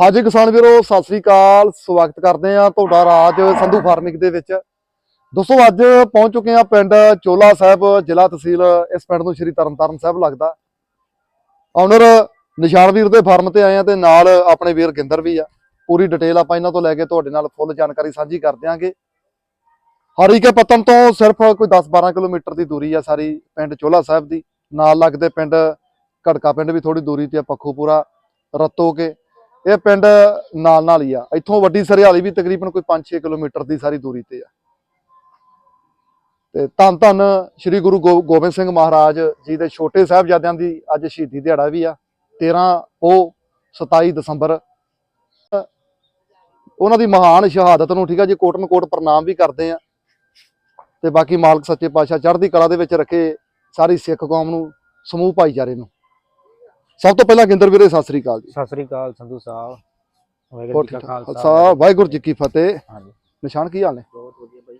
ਹਾਜੀ ਕਿਸਾਨ ਵੀਰੋ, ਸਤਿ ਸ੍ਰੀ ਅਕਾਲ। ਸਵਾਗਤ ਕਰਦੇ ਆ ਤੁਹਾਡਾ ਰਾਜ ਸੰਧੂ ਫਾਰਮਿੰਗ ਦੇ ਵਿੱਚ। ਦੋਸਤੋ, ਅੱਜ ਪਹੁੰਚ ਚੁੱਕੇ ਆ ਪਿੰਡ ਚੋਲਾ ਸਾਹਿਬ, ਜ਼ਿਲ੍ਹਾ ਤਹਿਸੀਲ, ਇਸ ਪਿੰਡ ਨੂੰ ਸ਼੍ਰੀ ਤਰਨਤਾਰਨ ਸਾਹਿਬ ਲੱਗਦਾ। ਆਨਰ ਨਿਸ਼ਾਨਵੀਰ ਦੇ ਫਾਰਮ ਤੇ ਆਏ ਆ ਤੇ ਨਾਲ ਆਪਣੇ ਵੀਰ ਗਿੰਦਰ ਵੀ ਆ। ਪੂਰੀ ਡਿਟੇਲ ਆਪਾਂ ਇਹਨਾਂ ਤੋਂ ਲੈ ਕੇ ਤੁਹਾਡੇ ਨਾਲ ਫੁੱਲ ਜਾਣਕਾਰੀ ਸਾਂਝੀ ਕਰ ਦਿਆਂਗੇ। ਹਰੀਕੇ ਪਤਨ ਤੋਂ ਸਿਰਫ ਕੋਈ 10-12 ਕਿਲੋਮੀਟਰ ਦੀ ਦੂਰੀ ਆ ਸਾਰੀ ਪਿੰਡ ਚੋਲਾ ਸਾਹਿਬ ਦੀ। ਨਾਲ ਲੱਗਦੇ ਪਿੰਡ ਘੜਕਾ ਪਿੰਡ ਵੀ ਥੋੜੀ ਦੂਰੀ ਤੇ ਆ, ਪੱਖੋਪੁਰਾ ਰਤੋ ਕੇ ਇਹ ਪਿੰਡ ਨਾਲ ਨਾਲ ਹੀ ਆ। ਇੱਥੋਂ ਵੱਡੀ ਸਰਿਆਲੀ ਵੀ ਤਕਰੀਬਨ ਕੋਈ 5-6 ਕਿਲੋਮੀਟਰ ਦੀ ਸਾਰੀ ਦੂਰੀ ਤੇ ਆ। ਤੇ ਧੰਨ ਧੰਨ ਸ੍ਰੀ ਗੁਰੂ ਗੋ- ਗੋਬਿੰਦ ਸਿੰਘ ਮਹਾਰਾਜ ਜੀ ਦੇ ਛੋਟੇ ਸਾਹਿਬਜ਼ਾਦਿਆਂ ਦੀ ਅੱਜ ਸ਼ਹੀਦੀ ਦਿਹਾੜਾ ਵੀ ਆ। 13 ਉਹ 27 ਦਸੰਬਰ। ਉਹਨਾਂ ਦੀ ਮਹਾਨ ਸ਼ਹਾਦਤ ਨੂੰ ਠੀਕ ਆ ਜੀ ਕੋਟਨ ਕੋਟ ਪ੍ਰਣਾਮ ਵੀ ਕਰਦੇ ਆ। ਤੇ ਬਾਕੀ ਮਾਲਕ ਸੱਚੇ ਪਾਤਸ਼ਾਹ ਚੜ੍ਹਦੀ ਕਲਾ ਦੇ ਵਿੱਚ ਰੱਖੇ ਸਾਰੀ ਸਿੱਖ ਕੌਮ ਨੂੰ, ਸਮੂਹ ਭਾਈਚਾਰੇ ਨੂੰ। ਸਭ ਤੋਂ ਪਹਿਲਾਂ ਗਿੰਦਰ ਵੀਰੇ ਸਤਿ ਸ੍ਰੀ ਅਕਾਲ ਜੀ। ਸਤਿ ਸ੍ਰੀ ਅਕਾਲ ਸੰਧੂ ਸਾਹਿਬ ਵਾਹਿਗੁਰੂ ਜੀ ਕਾ ਖਾਲਸਾ ਵਾਹਿਗੁਰੂ ਜੀ ਕੀ ਫਤਿਹ। ਹਾਂਜੀ। ਨਿਸ਼ਾਨ ਕੀ ਹਾਲ ਨੇ? ਬਹੁਤ ਵਧੀਆ ਬਾਈ।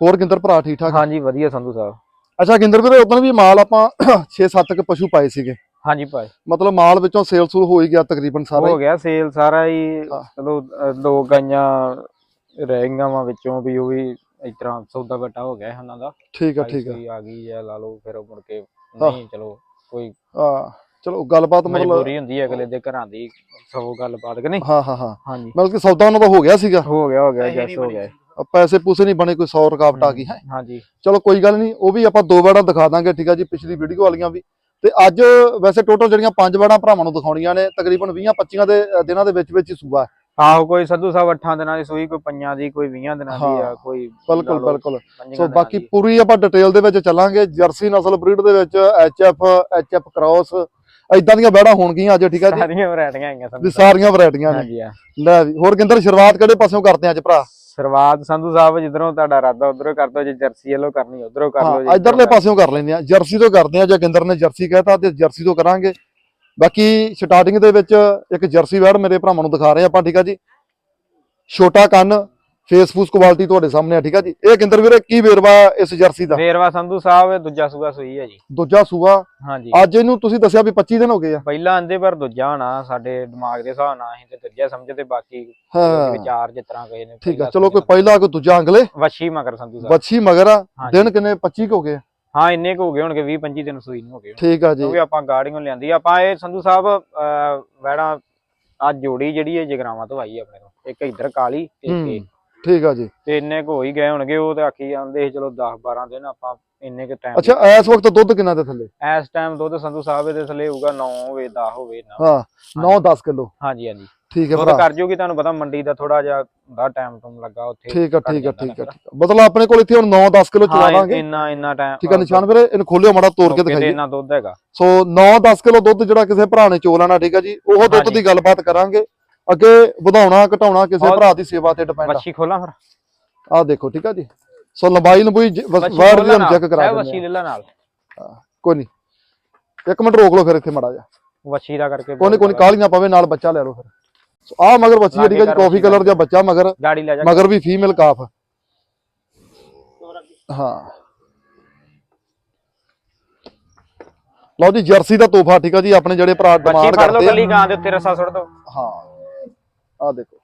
ਹੋਰ ਗਿੰਦਰ ਭਰਾ ਠੀਕ ਠਾਕ? ਹਾਂਜੀ ਵਧੀਆ ਸੰਧੂ ਸਾਹਿਬ। ਅੱਛਾ ਗਿੰਦਰ ਵੀਰੇ ਉਦੋਂ ਵੀ ਮਾਲ ਆਪਾਂ 6-7 ਕ ਪਸ਼ੂ ਪਾਏ ਸੀਗੇ। ਹਾਂਜੀ ਭਾਈ। ਮਤਲਬ ਮਾਲ ਵਿੱਚੋਂ ਸੇਲ ਸੂਲ ਹੋ ਹੀ ਗਿਆ ਤਕਰੀਬਨ ਸਾਰਾ ਹੋ। ਗਿਆ ਸੇਲ ਸਾਰਾ ਹੀ। ਚਲੋ ਦੋ ਗਾਈਆਂ ਰਹਿ ਗਈਆਂ ਵਾ ਵਿੱਚੋਂ ਵੀ ਉਹ ਵੀ ਇਸ ਤਰ੍ਹਾਂ ਸੌਦਾ ਬਟਾ ਹੋ ਗਿਆ ਉਹਨਾਂ ਦਾ। ਠੀਕ ਆ ਠੀਕ ਆ। ਆ ਗਈ ਹੈ ਲਾ ਲਓ ਫਿਰ ਮੁੜ ਕੇ ਨਹੀਂ ਚਲੋ ਕੋਈ ਹਾਂ ਚਲੋ ਗੱਲਬਾਤ ਮਤਲਬ ਮਜਬੂਰੀ ਹੁੰਦੀ ਹੈ ਅਗਲੇ ਦੇ ਘਰਾਂ ਦੀ ਸਭ ਗੱਲਬਾਤ ਕਿ ਨਹੀਂ? ਹਾਂ ਹਾਂ ਹਾਂ। ਹਾਂਜੀ। ਮਤਲਬ ਕਿ ਸੌਦਾ ਉਹਨਾਂ ਦਾ ਹੋ ਗਿਆ ਸੀਗਾ? ਹੋ ਗਿਆ ਹੋ ਗਿਆ ਜੈਸ ਹੋ ਗਿਆ। ਅ, ਪੈਸੇ ਪੂਸੇ ਨਹੀਂ ਬਣੇ ਕੋਈ 100 ਰੁਕਾਵਟ ਆ ਗਈ ਹੈ ਹਾਂਜੀ। ਚਲੋ ਕੋਈ ਗੱਲ ਨਹੀਂ ਉਹ ਵੀ ਆਪਾਂ ਦੋ ਵਾਰਾਂ ਦਿਖਾ ਦਾਂਗੇ ਠੀਕ ਆ ਜੀ ਪਿਛਲੀ ਵੀਡੀਓ ਵਾਲੀਆਂ ਵੀ। ਤੇ ਅੱਜ ਵੈਸੇ ਟੋਟਲ ਜਿਹੜੀਆਂ ਪੰਜ ਵਾਰਾਂ ਭਰਾਵਾਂ ਨੂੰ ਦਿਖਾਉਣੀਆਂ ਨੇ ਤਕਰੀਬਨ 20 25 ਦੇ ਦਿਨਾਂ ਦੇ ਵਿੱਚ ਵਿੱਚ ਹੀ ਸੂਆ ਹੈ। ਆਹੋ ਕੋਈ ਸੰਧੂ ਸਾਹਿਬ 8 ਦਿਨਾਂ ਦੀ ਸੂਈ ਕੋਈ ਪੰਜਾਂ ਦੀ ਕੋਈ 20 ਦਿਨਾਂ ਦੀ ਆ ਕੋਈ ਬਿਲਕੁਲ ਬਿਲਕੁਲ। ਸੋ ਬਾਕੀ। ਪੂਰੀ ਆਪਾਂ ਡਿਟੇਲ ਦੇ ਵਿੱਚ ਚੱਲਾਂਗੇ। ਜਰਸੀ ਨਸਲ ਬਰੀਡ ਦੇ ਵਿੱਚ ਐਚਐਫ ਐਚਐਫ ਕ੍ਰਾਸ ਇਦਾਂ ਦੀਆਂ ਬੈੜਾਂ ਹੋਣਗੀਆਂ ਅੱਜ ਠੀਕ ਆ ਜੀ? ਸਾਰੀਆਂ ਵੈਰਾਈਟੀਆਂ ਵੀ ਸੰਧੂ ਸਾਰੀਆਂ ਵੈਰਾਈਟੀਆਂ ਨੇ। ਲੈ ਵੀ ਹੋਰ ਗਿੰਦਰ ਸ਼ੁਰੂਆਤ ਕਿਹੜੇ ਪਾਸਿਓਂ ਕਰਦੇ ਆ ਅੱਜ ਭਰਾ? ਸ਼ੁਰੂਆਤ ਸੰਧੂ ਸਾਹਿਬ ਜਿੱਧਰੋਂ ਤੁਹਾਡਾ ਇਰਾਦਾ ਉਧਰੋਂ ਕਰ ਦੋ ਜੇ ਜਰਸੀ ਵੱਲੋਂ ਕਰਨੀ ਉਧਰੋਂ ਕਰ ਲਓ ਹਾਂ ਇਧਰਲੇ ਪਾਸਿਓਂ ਕਰ ਲੈਂਦੇ ਆ। ਜਰਸੀ ਤੋਂ ਕਰਦੇ ਆ ਜੇ ਗਿੰਦਰ ਨੇ ਜਰਸੀ ਕਹਿਤਾ ਤੇ ਜਰਸੀ ਤੋਂ ਕਰਾਂਗੇ। ਬਾਕੀ ਸਟਾਰਟਿੰਗ ਦੇ ਵਿੱਚ ਇੱਕ ਜਰਸੀ ਵੈੜ ਮੇਰੇ ਭਰਾਵਾਂ ਨੂੰ ਦਿਖਾ ਰਹੇ ਆਪਾਂ ਠੀਕ ਆ ਜੀ? ਛੋਟਾ ਕੰਨ ਫੇਸ ਫੂਸ ਕੁਆਲਿਟੀ ਤੁਹਾਡੇ ਸਾਹਮਣੇ ਆ ਠੀਕ ਆ ਜੀ? ਇਹ ਗਿੰਦਰ ਵੀਰੇ ਕੀ ਵੇਰਵਾ ਇਸ ਜਰਸੀ ਦਾ? ਵੇਰਵਾ ਸੰਧੂ ਸਾਹਿਬ ਇਹ ਦੂਜਾ ਸੂਆ ਸੂਈ ਹੈ ਜੀ। ਦੂਜਾ ਸੂਆ? ਹਾਂਜੀ। ਅੱਜ ਇਹਨੂੰ ਤੁਸੀਂ ਦੱਸਿਆ ਵੀ 25 ਦਿਨ ਹੋ ਗਏ ਆ। ਪਹਿਲਾਂ ਆਂਦੇ ਪਰ ਦੂਜਾ ਹੋਣਾ ਸਾਡੇ ਦਿਮਾਗ ਦੇ ਹਿਸਾਬ ਨਾਲ ਅਸੀਂ ਤੇ ਦੂਜਾ ਸਮਝਦੇ ਬਾਕੀ ਹਾਂ। ਵਿਚਾਰ ਜਿਸ ਤਰ੍ਹਾਂ ਕਹੇ ਨੇ ਠੀਕ ਆ ਚਲੋ ਕੋਈ। ਪਹਿਲਾ ਕੋਈ ਦੂਜਾ ਅੰਗਲੇ? ਵੱਛੀ ਮਗਰ ਸੰਧੂ ਸਾਹਿਬ। ਬੱਚੀ ਮਗਰ ਆ। ਦਿਨ ਕਿੰਨੇ? 25 ਕੁ ਹੋ ਗਏ? ਹਾਂ ਇੰਨੇ ਕੁ ਹੋ ਗਏ ਹੋਣਗੇ 20 25 ਦਿਨ ਸੂਈ ਨੂੰ ਹੋ ਗਏ ਠੀਕ ਆ ਜੀ। ਕਿਉਂਕਿ ਆਪਾਂ ਗਾੜੀਆਂ ਲਿਆਂਦੀ ਆਪਾਂ ਇਹ ਸੰਧੂ ਸਾਹਿਬ ਵੈੜਾ ਅੱਜ ਜੋੜੀ ਜਿਹੜੀ ਹੈ ਜਗਰਾਵਾਂ ਤੋਂ ਆਈ ਆਪਣੇ ਤੋਂ ਇੱਕ ਇੱਧਰ ਕਾਲੀ ਤੇ ਇੱਕ ਇਹ। ਠੀਕ ਆ ਜੀ। ਤੇ ਇੰਨੇ ਕੁ ਹੋ ਹੀ ਗਏ ਹੋਣਗੇ ਉਹ ਤੇ ਆਖੀ ਜਾਂਦੇ ਚਲੋ 10 12 ਦਿਨ ਆਪਾਂ ਇੰਨੇ ਕੁ ਟਾਈਮ ਅੱਛਾ ਇਸ ਵਕਤ ਦੁੱਧ ਕਿੰਨਾ ਦੇ ਥੱਲੇ? ਇਸ ਟਾਈਮ ਦੁੱਧ ਸੰਧੂ ਸਾਹਿਬ ਦੇ ਥੱਲੇ ਹੋਊਗਾ 9 ਹੋਵੇ 10 ਹੋਵੇ ਨਾ ਹਾਂ 9-10 ਕਿਲੋ। ਹਾਂਜੀ ਹਾਂਜੀ। ਠੀਕ ਹੈ ਭਰਾ। ਕਰ ਜੂਗੀ ਤੁਹਾਨੂੰ ਪਤਾ ਮੰਡੀ ਦਾ ਥੋੜਾ ਜਿਹਾ ਦਾ ਟਾਈਮ ਟੂਮ ਲੱਗਾ ਉੱਥੇ ਠੀਕ ਘੱਟ ਠੀਕ ਜਾਂਦਾ ਠੀਕ ਆ। ਮਤਲਬ ਆਪਣੇ ਕੋਲ ਇੱਥੇ ਹੁਣ 9-10 ਕਿਲੋ ਹਾਂ, ਚਲਾਵਾਂਗੇ ਇੰਨਾ ਇੰਨਾ ਟਾਈਮ ਠੀਕ ਆ ਨਿਸ਼ਾਨ ਵੀਰੇ ਇਹਨੂੰ ਖੋਲਿਓ ਮਾੜਾ ਤੋੜ ਕੇ ਦਿਖਾਈਏ। ਇੰਨਾ ਦੁੱਧ ਹੈਗਾ। ਸੋ 9-10 ਕਿਲੋ ਦੁੱਧ ਜਿਹੜਾ ਕਿਸੇ ਭਰਾ ਨੇ ਚੋ ਲੈਣਾ ਠੀਕ ਆ ਜੀ ਉਹ ਦੁੱਧ। ਦੀ ਗੱਲਬਾਤ ਕਰਾਂਗੇ। ਅੱਗੇ ਵਧਾਉਣਾ ਘਟਾਉਣਾ ਕਿਸੇ ਭਰਾ ਦੀ ਸੇਵਾ ਤੇ ਡਿਪੈਂਡ ਆ। ਵੱਛੀ ਖੋਲਾਂ ਫਿਰ। ਆਹ ਦੇਖੋ ਠੀਕ ਆ ਜੀ। ਸੋ ਲੰਬਾਈ ਲੰਬੂਈ ਵ- ਵਾਰ ਦੀ ਖੋਲਾਂ ਹੁਣ ਚੈੱਕ ਕਰਾ ਦਿੰਦੇ ਵੱਛੀ ਆ। ਲੈ ਲਾ ਨਾਲ ਕੋਈ ਨਹੀਂ ਇੱਕ ਮਿੰਟ ਰੋਕ ਲਓ ਫਿਰ ਇੱਥੇ ਮਾੜਾ ਜਾ ਦਾ ਕਰਕੇ ਕੋਈ ਕੋਈ ਨੀ, ਕਾਹਲੀ ਨਾ ਪਵੇ ਨਾਲ ਬੱਚਾ ਲੈ ਲਓ ਫਿਰ। ਸੋ ਆਹ ਮਗਰ ਬੱਚੀ ਆ ਠੀਕ ਆ ਜੀ ਕਾਫੀ ਕਲਰ ਦਾ ਬੱਚਾ ਮਗਰ ਗਾੜੀ ਲੈ ਜਾ ਮਗਰ ਵੀ ਫੀਮੇਲ ਕਾਫ ਹਾਂ। ਲਓ ਜੀ ਜਰਸੀ ਦਾ ਤੋਹਫਾ ਠੀਕ ਆ ਜੀ ਆਪਣੇ ਜਿਹੜੇ ਭਰਾ ਡਿਮਾਂਡ ਫੜ ਲਓ ਕਰਦੇ ਆ। ਕੱਲੀ ਗਾਂ ਦੇ ਉੱਤੇ ਰਸਾ ਸੁੱਟ ਦੋ। ਹਾਂ। ਆਹ ਦੇਖੋ।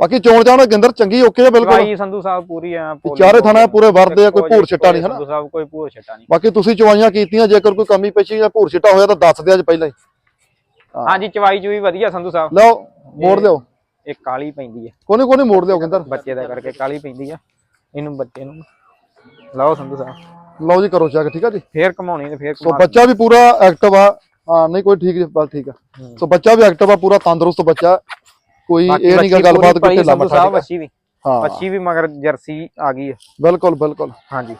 ਬਾਕੀ ਚੋਣ ਚਾਣ ਗਿੰਦਰ ਚੰਗੀ ਓਕੇ ਆ ਬਿਲਕੁਲ। ਭਾਈ ਸੰਧੂ ਸਾਹਿਬ ਪੂਰੀ ਆ ਪੋਲੀ ਚਾਰੇ ਥਾਣਾ। ਪੂਰੇ ਵਰਦੇ ਆ, ਕੋਈ ਭੂਰ ਛਿੱਟਾ ਨਹੀਂ, ਹਨਾ? ਸੰਧੂ ਸਾਹਿਬ ਕੋਈ ਭੂਰ ਛੱਟਾ ਨਹੀਂ। ਬਾਕੀ ਤੁਸੀਂ ਚਵਾਈਆਂ ਕੀਤੀਆਂ ਜੇਕਰ ਕੋਈ ਕਮੀ ਪੇਸ਼ੀ ਜਾਂ ਭੂਰ ਛਿੱਟਾ ਹੋਇਆ ਤਾਂ ਦੱਸ ਦਿਓ ਅੱਜ ਪਹਿਲਾਂ ਹੀ। ਹਾਂਜੀ ਚਵਾਈ ਚੂਈ ਵਧੀਆ ਸੰਧੂ ਸਾਹਿਬ। ਲਓ ਮੋੜ ਲਿਓ। ਇਹ ਕਾਲੀ ਪੈਂਦੀ ਹੈ ਕੋਨੇ ਕੋਨੇ ਮੋੜ ਲਿਓ ਗਿੰਦਰ। ਬੱਚੇ ਦਾ ਕਰਕੇ ਕਾਲੀ ਪੈਂਦੀ ਆ। ਇਹਨੂੰ ਬੱਚੇ ਨੂੰ। ਲਾਓ ਸੰਧੂ ਸਾਹਿਬ। ਲਓ ਜੀ ਕਰੋ ਚੈੱਕ ਠੀਕ ਆ ਜੀ? ਫੇਰ ਕਮਾਉਣੀ ਤੇ ਫੇਰ ਸੋ ਕਮਾ ਬੱਚਾ ਵੀ ਪੂਰਾ ਐਕਟਿਵ ਆ। ਹਾਂ ਨਹੀਂ ਕੋਈ ਠੀਕ ਬਸ ਠੀਕ ਆ। ਹੂੰ। ਸੋ ਬੱਚਾ ਵੀ ਐਕਟਿਵ ਆ ਪੂਰਾ ਤੰਦਰੁਸਤ ਬੱਚਾ। ਕੋਈ ਇਹ ਨਹੀਂ ਗਾ ਗੱਲਬਾਤ ਸੰਧੂ ਮੱਠਾ ਸਾਹਿਬ। ਅੱਛੀ ਵੀ। ਹਾਂ। ਅੱਛੀ ਵੀ ਮਗਰ ਜਰਸੀ ਆ ਗਈ ਹੈ ਬਿਲਕੁਲ ਬਿਲਕੁਲ। ਹਾਂਜੀ।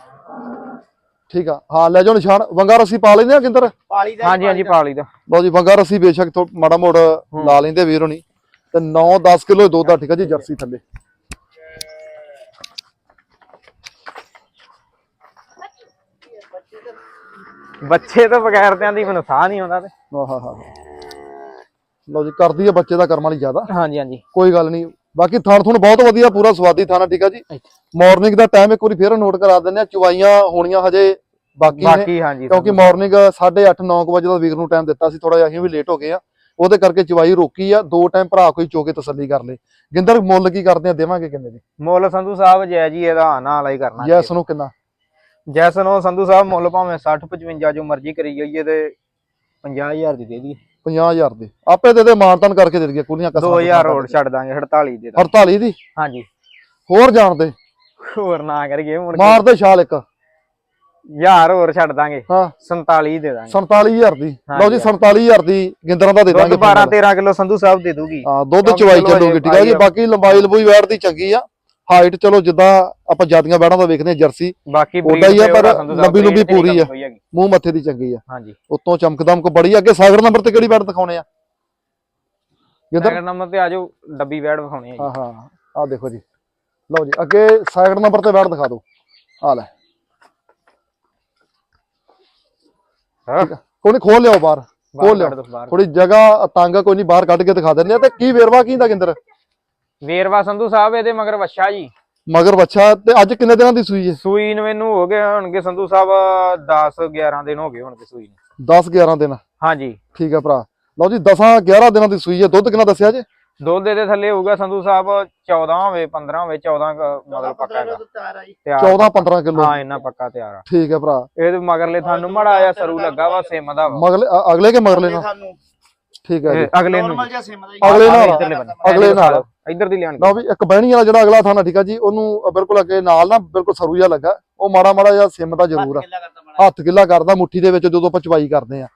ਠੀਕ ਆ। ਹਾਂ ਲੈ ਜਾਓ ਨਿਸ਼ਾਨ। ਵੰਗਾ ਰੱਸੀ ਪਾ ਲੈਂਦੇ ਆ ਕਿੰਦਰ ਪਾਲੀ ਦਾ ਹਾਂਜੀ ਹਾਂਜੀ ਪਾਲੀ ਦਾ। ਲਓ ਜੀ ਵੰਗਾ ਰੱਸੀ ਬੇਸ਼ੱਕ ਥੋ ਮਾੜਾ ਮੋੜ ਲਾ ਲੈਂਦੇ ਵੀਰ ਹੋਣੀ। ਤੇ 9-10 ਕਿਲੋ ਦੁੱਧ ਦਾ ਠੀਕ ਆ ਜੀ ਜਰਸੀ ਥੱਲੇ। ਬੱਚੇ ਤੋਂ ਬਗੈਰ ਤੇ ਆਂਦੀ ਮੈਨੂੰ ਸਾਹ ਨਹੀਂ ਆਉਂਦਾ ਤੇ। ਆਹ ਹਾ ਹਾ ਲਓ ਜੀ ਕਰਦੀ ਆ ਬੱਚੇ ਦਾ ਕਰਮ ਵਾਲੀ ਜ਼ਿਆਦਾ। ਹਾਂਜੀ ਹਾਂਜੀ। ਕੋਈ ਗੱਲ ਨਹੀਂ। ਬਾਕੀ ਥਣ ਥੁਣ ਬਹੁਤ ਵਧੀਆ ਪੂਰਾ ਸਵਾਦੀ ਥਾਣਾ ਠੀਕ ਆ ਜੀ? ਮਾਰਨਿੰਗ ਦਾ ਟਾਈਮ ਇੱਕ ਵਾਰੀ ਫੇਰ ਨੋਟ ਕਰਾ ਦਿੰਦੇ ਆ ਚੁਵਾਈਆਂ ਹੋਣੀਆਂ ਹਜੇ ਬਾਕੀ ਨੇ। ਬਾਕੀ ਹਾਂਜੀ ਕਿਉਂਕਿ ਮਾਰਨਿੰਗ 8:30 9 ਵਜੇ ਦਾ ਵੀਰ ਨੂੰ ਟਾਈਮ ਦਿੱਤਾ ਸੀ ਥੋੜਾ ਜਿਹਾ ਅਸੀਂ ਵੀ ਲੇਟ ਹੋ ਗਏ ਆ। ਉਹਦੇ ਕਰਕੇ ਚਵਾਈ ਰੋਕੀ ਆ ਦੋ ਟਾਈਮ ਭਰਾ ਕੋਈ ਚੋ ਕੇ ਤਸੱਲੀ ਕਰ ਲੇ। ਗਿੰਦਰ ਮੁੱਲ ਕੀ ਕਰਦੇ ਆ ਦੇਵਾਂਗੇ ਕਿੰਨੇ ਦੀ? ਮੁੱਲ ਸੰਧੂ ਸਾਹਿਬ ਜੈ ਜੀ ਇਹਦਾ ਆਣਾ ਵਾਲਾ ਹੀ ਕਰਨਾ ਯੈਸ ਨੂੰ ਕਿੰਨਾ? ਜੈਸਨ ਉਹ ਸੰਧੂ ਸਾਹਿਬ ਮੁੱਲ ਭਾਵੇਂ 60 55 ਜੋ ਮਰਜ਼ੀ ਕਰੀ ਜਾਈਏ ਤੇ 50000 ਦੀ ਦੇ ਦਈਏ। 50000 ਦੀ। ਆਪੇ ਦੇ ਦੇ ਮਾਨਤਨ ਕਰਕੇ ਦੇ ਦਈਏ ਕੁਲੀਆਂ 2000 ਹੋਰ ਛੱਡ ਦਾਂਗੇ 48 ਦੇ ਦਾਂਗੇ 48 ਦੀ? ਹਾਂਜੀ। ਹੋਰ ਜਾਣਦੇ ਹੋਰ ਨਾ ਕਰੀਏ ਹੁਣ ਕੀ। ਮਾਰਦੇ ਛਾਲ ਇੱਕ। ਹਜ਼ਾਰ ਹੋਰ ਛੱਡ ਦਾਂਗੇ। ਹਾਂ। 47 ਦੇ ਦਾਂਗੇ। 47000 ਦੀ। ਲਓ ਜੀ 47000 ਦੀ ਗਿੰਦਰਾਂ ਦਾ ਦੇ ਦਾਂਗੇ 12 13 ਕਿਲੋ ਸੰਧੂ ਸਾਹਿਬ ਦੇ ਦੂਗੀ ਹਾਂ ਦੁੱਧ ਚਵਾਈ ਚਲੋ ਚੱਲੂਗੀ ਠੀਕ ਹੈ ਜੀ। ਬਾਕੀ ਲੰਬਾਈ ਲੰਬੂਈ ਵੈੜ ਦੀ ਚੰਗੀ ਆ। ਹਾਈਟ ਚਲੋ ਜਿੱਦਾਂ ਆਪਾਂ ਜਾਦੀਆਂ ਵੈੜਾਂ ਦਾ ਵੇਖਦੇ ਆ ਜਰਸੀ ਬਾਕੀ ਉਹਦਾ ਹੀ ਆ, ਪਰ ਲੰਬੀ ਲੰਬੀ ਪੂਰੀ ਆ। ਮੂੰਹ ਮੱਥੇ ਦੀ ਚੰਗੀ ਆ। ਹਾਂਜੀ। ਉਤੋਂ ਚਮਕਦਮ ਕੋ ਬੜੀ ਆ। ਅੱਗੇ ਸਾਗਰ ਨੰਬਰ ਤੇ ਕਿਹੜੀ ਵੈੜ ਦਿਖਾਉਣੇ ਆ? ਸੈਕਿੰਡ ਨੰਬਰ ਤੇ ਆਜੋ ਡੱਬੀ ਵੈੜ ਵਿਖਾਉਣੀ ਹੈ ਜੀ। ਹਾਂ ਹਾਂ। ਆ ਦੇਖੋ ਜੀ। ਲਓ ਜੀ ਅੱਗੇ ਸਾਗਰ ਨੰਬਰ ਤੇ ਵੈੜ ਦਿਖਾ ਦਿਓ। ਆ ਲੈ। ਹਾਂ। ਕੋਈ ਖੋਲ ਲਿਓ ਬਾਹਰ। ਖੋਲ ਲਿਓ। ਥੋੜੀ ਜਗ੍ਹਾ ਤੰਗ ਆ, ਕੋਈ ਨਹੀਂ ਬਾਹਰ ਕੱਢ ਕੇ ਦਿਖਾ ਦਿੰਦੇ ਆ। ਤੇ ਕੀ ਵੇਰਵਾ ਕੀ ਦਾ ਗਿੰਦਰ? ਵੇਰਵਾ ਸੰਧੂ ਸਾਹਿਬ ਇਹਦੇ ਮਗਰ ਵੱਛਾ ਜੀ। ਮਗਰ ਬੱਚਾ ਤੇ ਅੱਜ ਕਿੰਨੇ ਦਿਨਾਂ ਦੀ ਸੂਈ ਹੈ ਸੂਈ ਨੂੰ ਮੈਨੂੰ ਹੋ ਗਏ ਹੋਣਗੇ ਸੰਧੂ ਸਾਹਿਬ 10 11 ਦਿਨ ਹੋ ਗਏ ਹੋਣਗੇ ਸੂਈ ਨੂੰ। 10 11 ਦਿਨ। ਹਾਂਜੀ। ਠੀਕ ਹੈ ਭਰਾ। ਲਓ ਜੀ 10 11 ਦਿਨਾਂ ਦੀ ਸੂਈ ਹੈ। ਦੁੱਧ ਕਿੰਨਾ ਦੱਸਿਆ ਜੇ? ਦੁੱਧ ਦੇ ਥੱਲੇ ਹੋਊਗਾ ਸੰਧੂ ਸਾਹਿਬ 14 ਹੋਵੇ 15 ਹੋਵੇ 14 ਕੁ ਮਤਲਬ ਪੱਕਾ ਹੈਗਾ। ਤਿਆਰ 14 15 ਕਿਲੋ। ਹਾਂ ਇੰਨਾ ਪੱਕਾ ਤਿਆਰ ਆ। ਠੀਕ ਹੈ ਭਰਾ। ਇਹਦੇ ਮਗਰਲੇ ਤੁਹਾਨੂੰ ਮੜਾ ਆਇਆ ਸਰੂ ਲੱਗਾ ਵਾ ਸਿਮ ਦਾ ਵਾ। ਮਗਲੇ ਅਗਲੇ ਕੇ ਮਗਰਲੇ ਨਾਲ? ਠੀਕ ਹੈ ਜੀ। ਅਗਲੇ ਨੂੰ ਨਾਰਮਲ ਜਿਹਾ ਸਿਮ ਦਾ ਹੀ ਅਗਲੇ ਨਾਲ। ਇੱਧਰਲੇ ਬੰਨੇ। ਅਗਲੇ ਨਾਲ। ਇੱਧਰ ਦੀ ਲਿਆਣ ਲਓ ਵੀ ਇੱਕ ਬਹਿਣੀ ਵਾਲਾ ਜਿਹੜਾ ਅਗਲਾ ਥਾਣਾ ਠੀਕ ਆ ਜੀ ਉਹਨੂੰ ਬਿਲਕੁਲ ਅੱਗੇ ਨਾਲ ਨਾ ਬਿਲਕੁਲ ਸਰੂ ਜਿਹਾ ਲੱਗਾ। ਉਹ ਮਾੜਾ ਮਾੜਾ ਜਿਹਾ ਸਿਮ ਦਾ ਜ਼ਰੂਰ ਆ। ਹੱਥ ਗਿੱਲਾ ਕਰਦਾ ਮੁੱਠੀ ਦੇ ਵਿੱਚ ਜਦੋਂ ਆਪਾਂ ਚਵਾਈ ਕਰਦੇ ਆ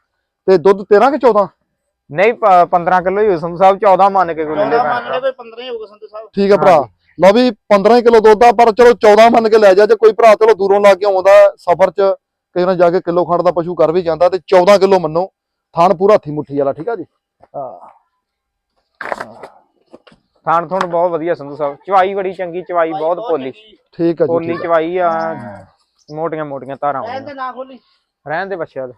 ਤੇ ਦੁੱਧ 13 ਕਿ 14 ਨਹੀਂ ਪ- 15 ਕਿਲੋ ਹੀ ਸੰਧੂ ਸਾਹਿਬ 14 ਮੰਨ ਕੇ ਕੋਈ ਲੈ 14 ਮੰਨ ਕੋਈ 15 ਹੀ ਹੋਊਗਾ ਸੰਧੂ ਸਾਹਿਬ। ਠੀਕ ਹੈ ਭਰਾ। ਲਓ ਵੀ 15 ਕਿਲੋ ਦੁੱਧ ਆ ਪਰ ਚਲੋ 14 ਮੰਨ ਕੇ ਲੈ ਜਾ। ਜੇ ਕੋਈ ਭਰਾ ਚਲੋ ਦੂਰੋਂ ਲਾ ਕੇ ਆਉਂਦਾ ਸਫ਼ਰ 'ਚ ਕਈ ਵਾਰ ਜਾ ਕੇ ਕਿਲੋ ਖੰਡ ਦਾ ਪਸ਼ੂ ਕਰ ਵੀ ਜਾਂਦਾ ਤੇ 14 ਕਿਲੋ ਮੰਨੋ। ਥਾਣ ਪੂਰਾ ਹੱਥੀ ਮੁੱਠੀ ਵਾਲਾ ਠੀਕ ਆ ਜੀ? ਹਾਂ ਥਾਣ ਥੁਣ ਬਹੁਤ ਵਧੀਆ ਸੰਧੂ ਸਾਹਿਬ। ਚਵਾਈ ਬੜੀ ਚੰਗੀ ਚਵਾਈ ਬਹੁਤ ਪੋਲੀ ਠੀਕ ਆ ਜੀ ਪੋਲੀ ਠੀਕ ਆ। ਚਵਾਈ ਆ। ਮੋਟੀਆਂ ਮੋਟੀਆਂ ਧਾਰਾਂ ਰਹਿਣ ਦੇ ਨਾ ਖੋਲੀ। ਰਹਿਣ ਦੇ ਬੱਚਿਆਂ ਦੇ।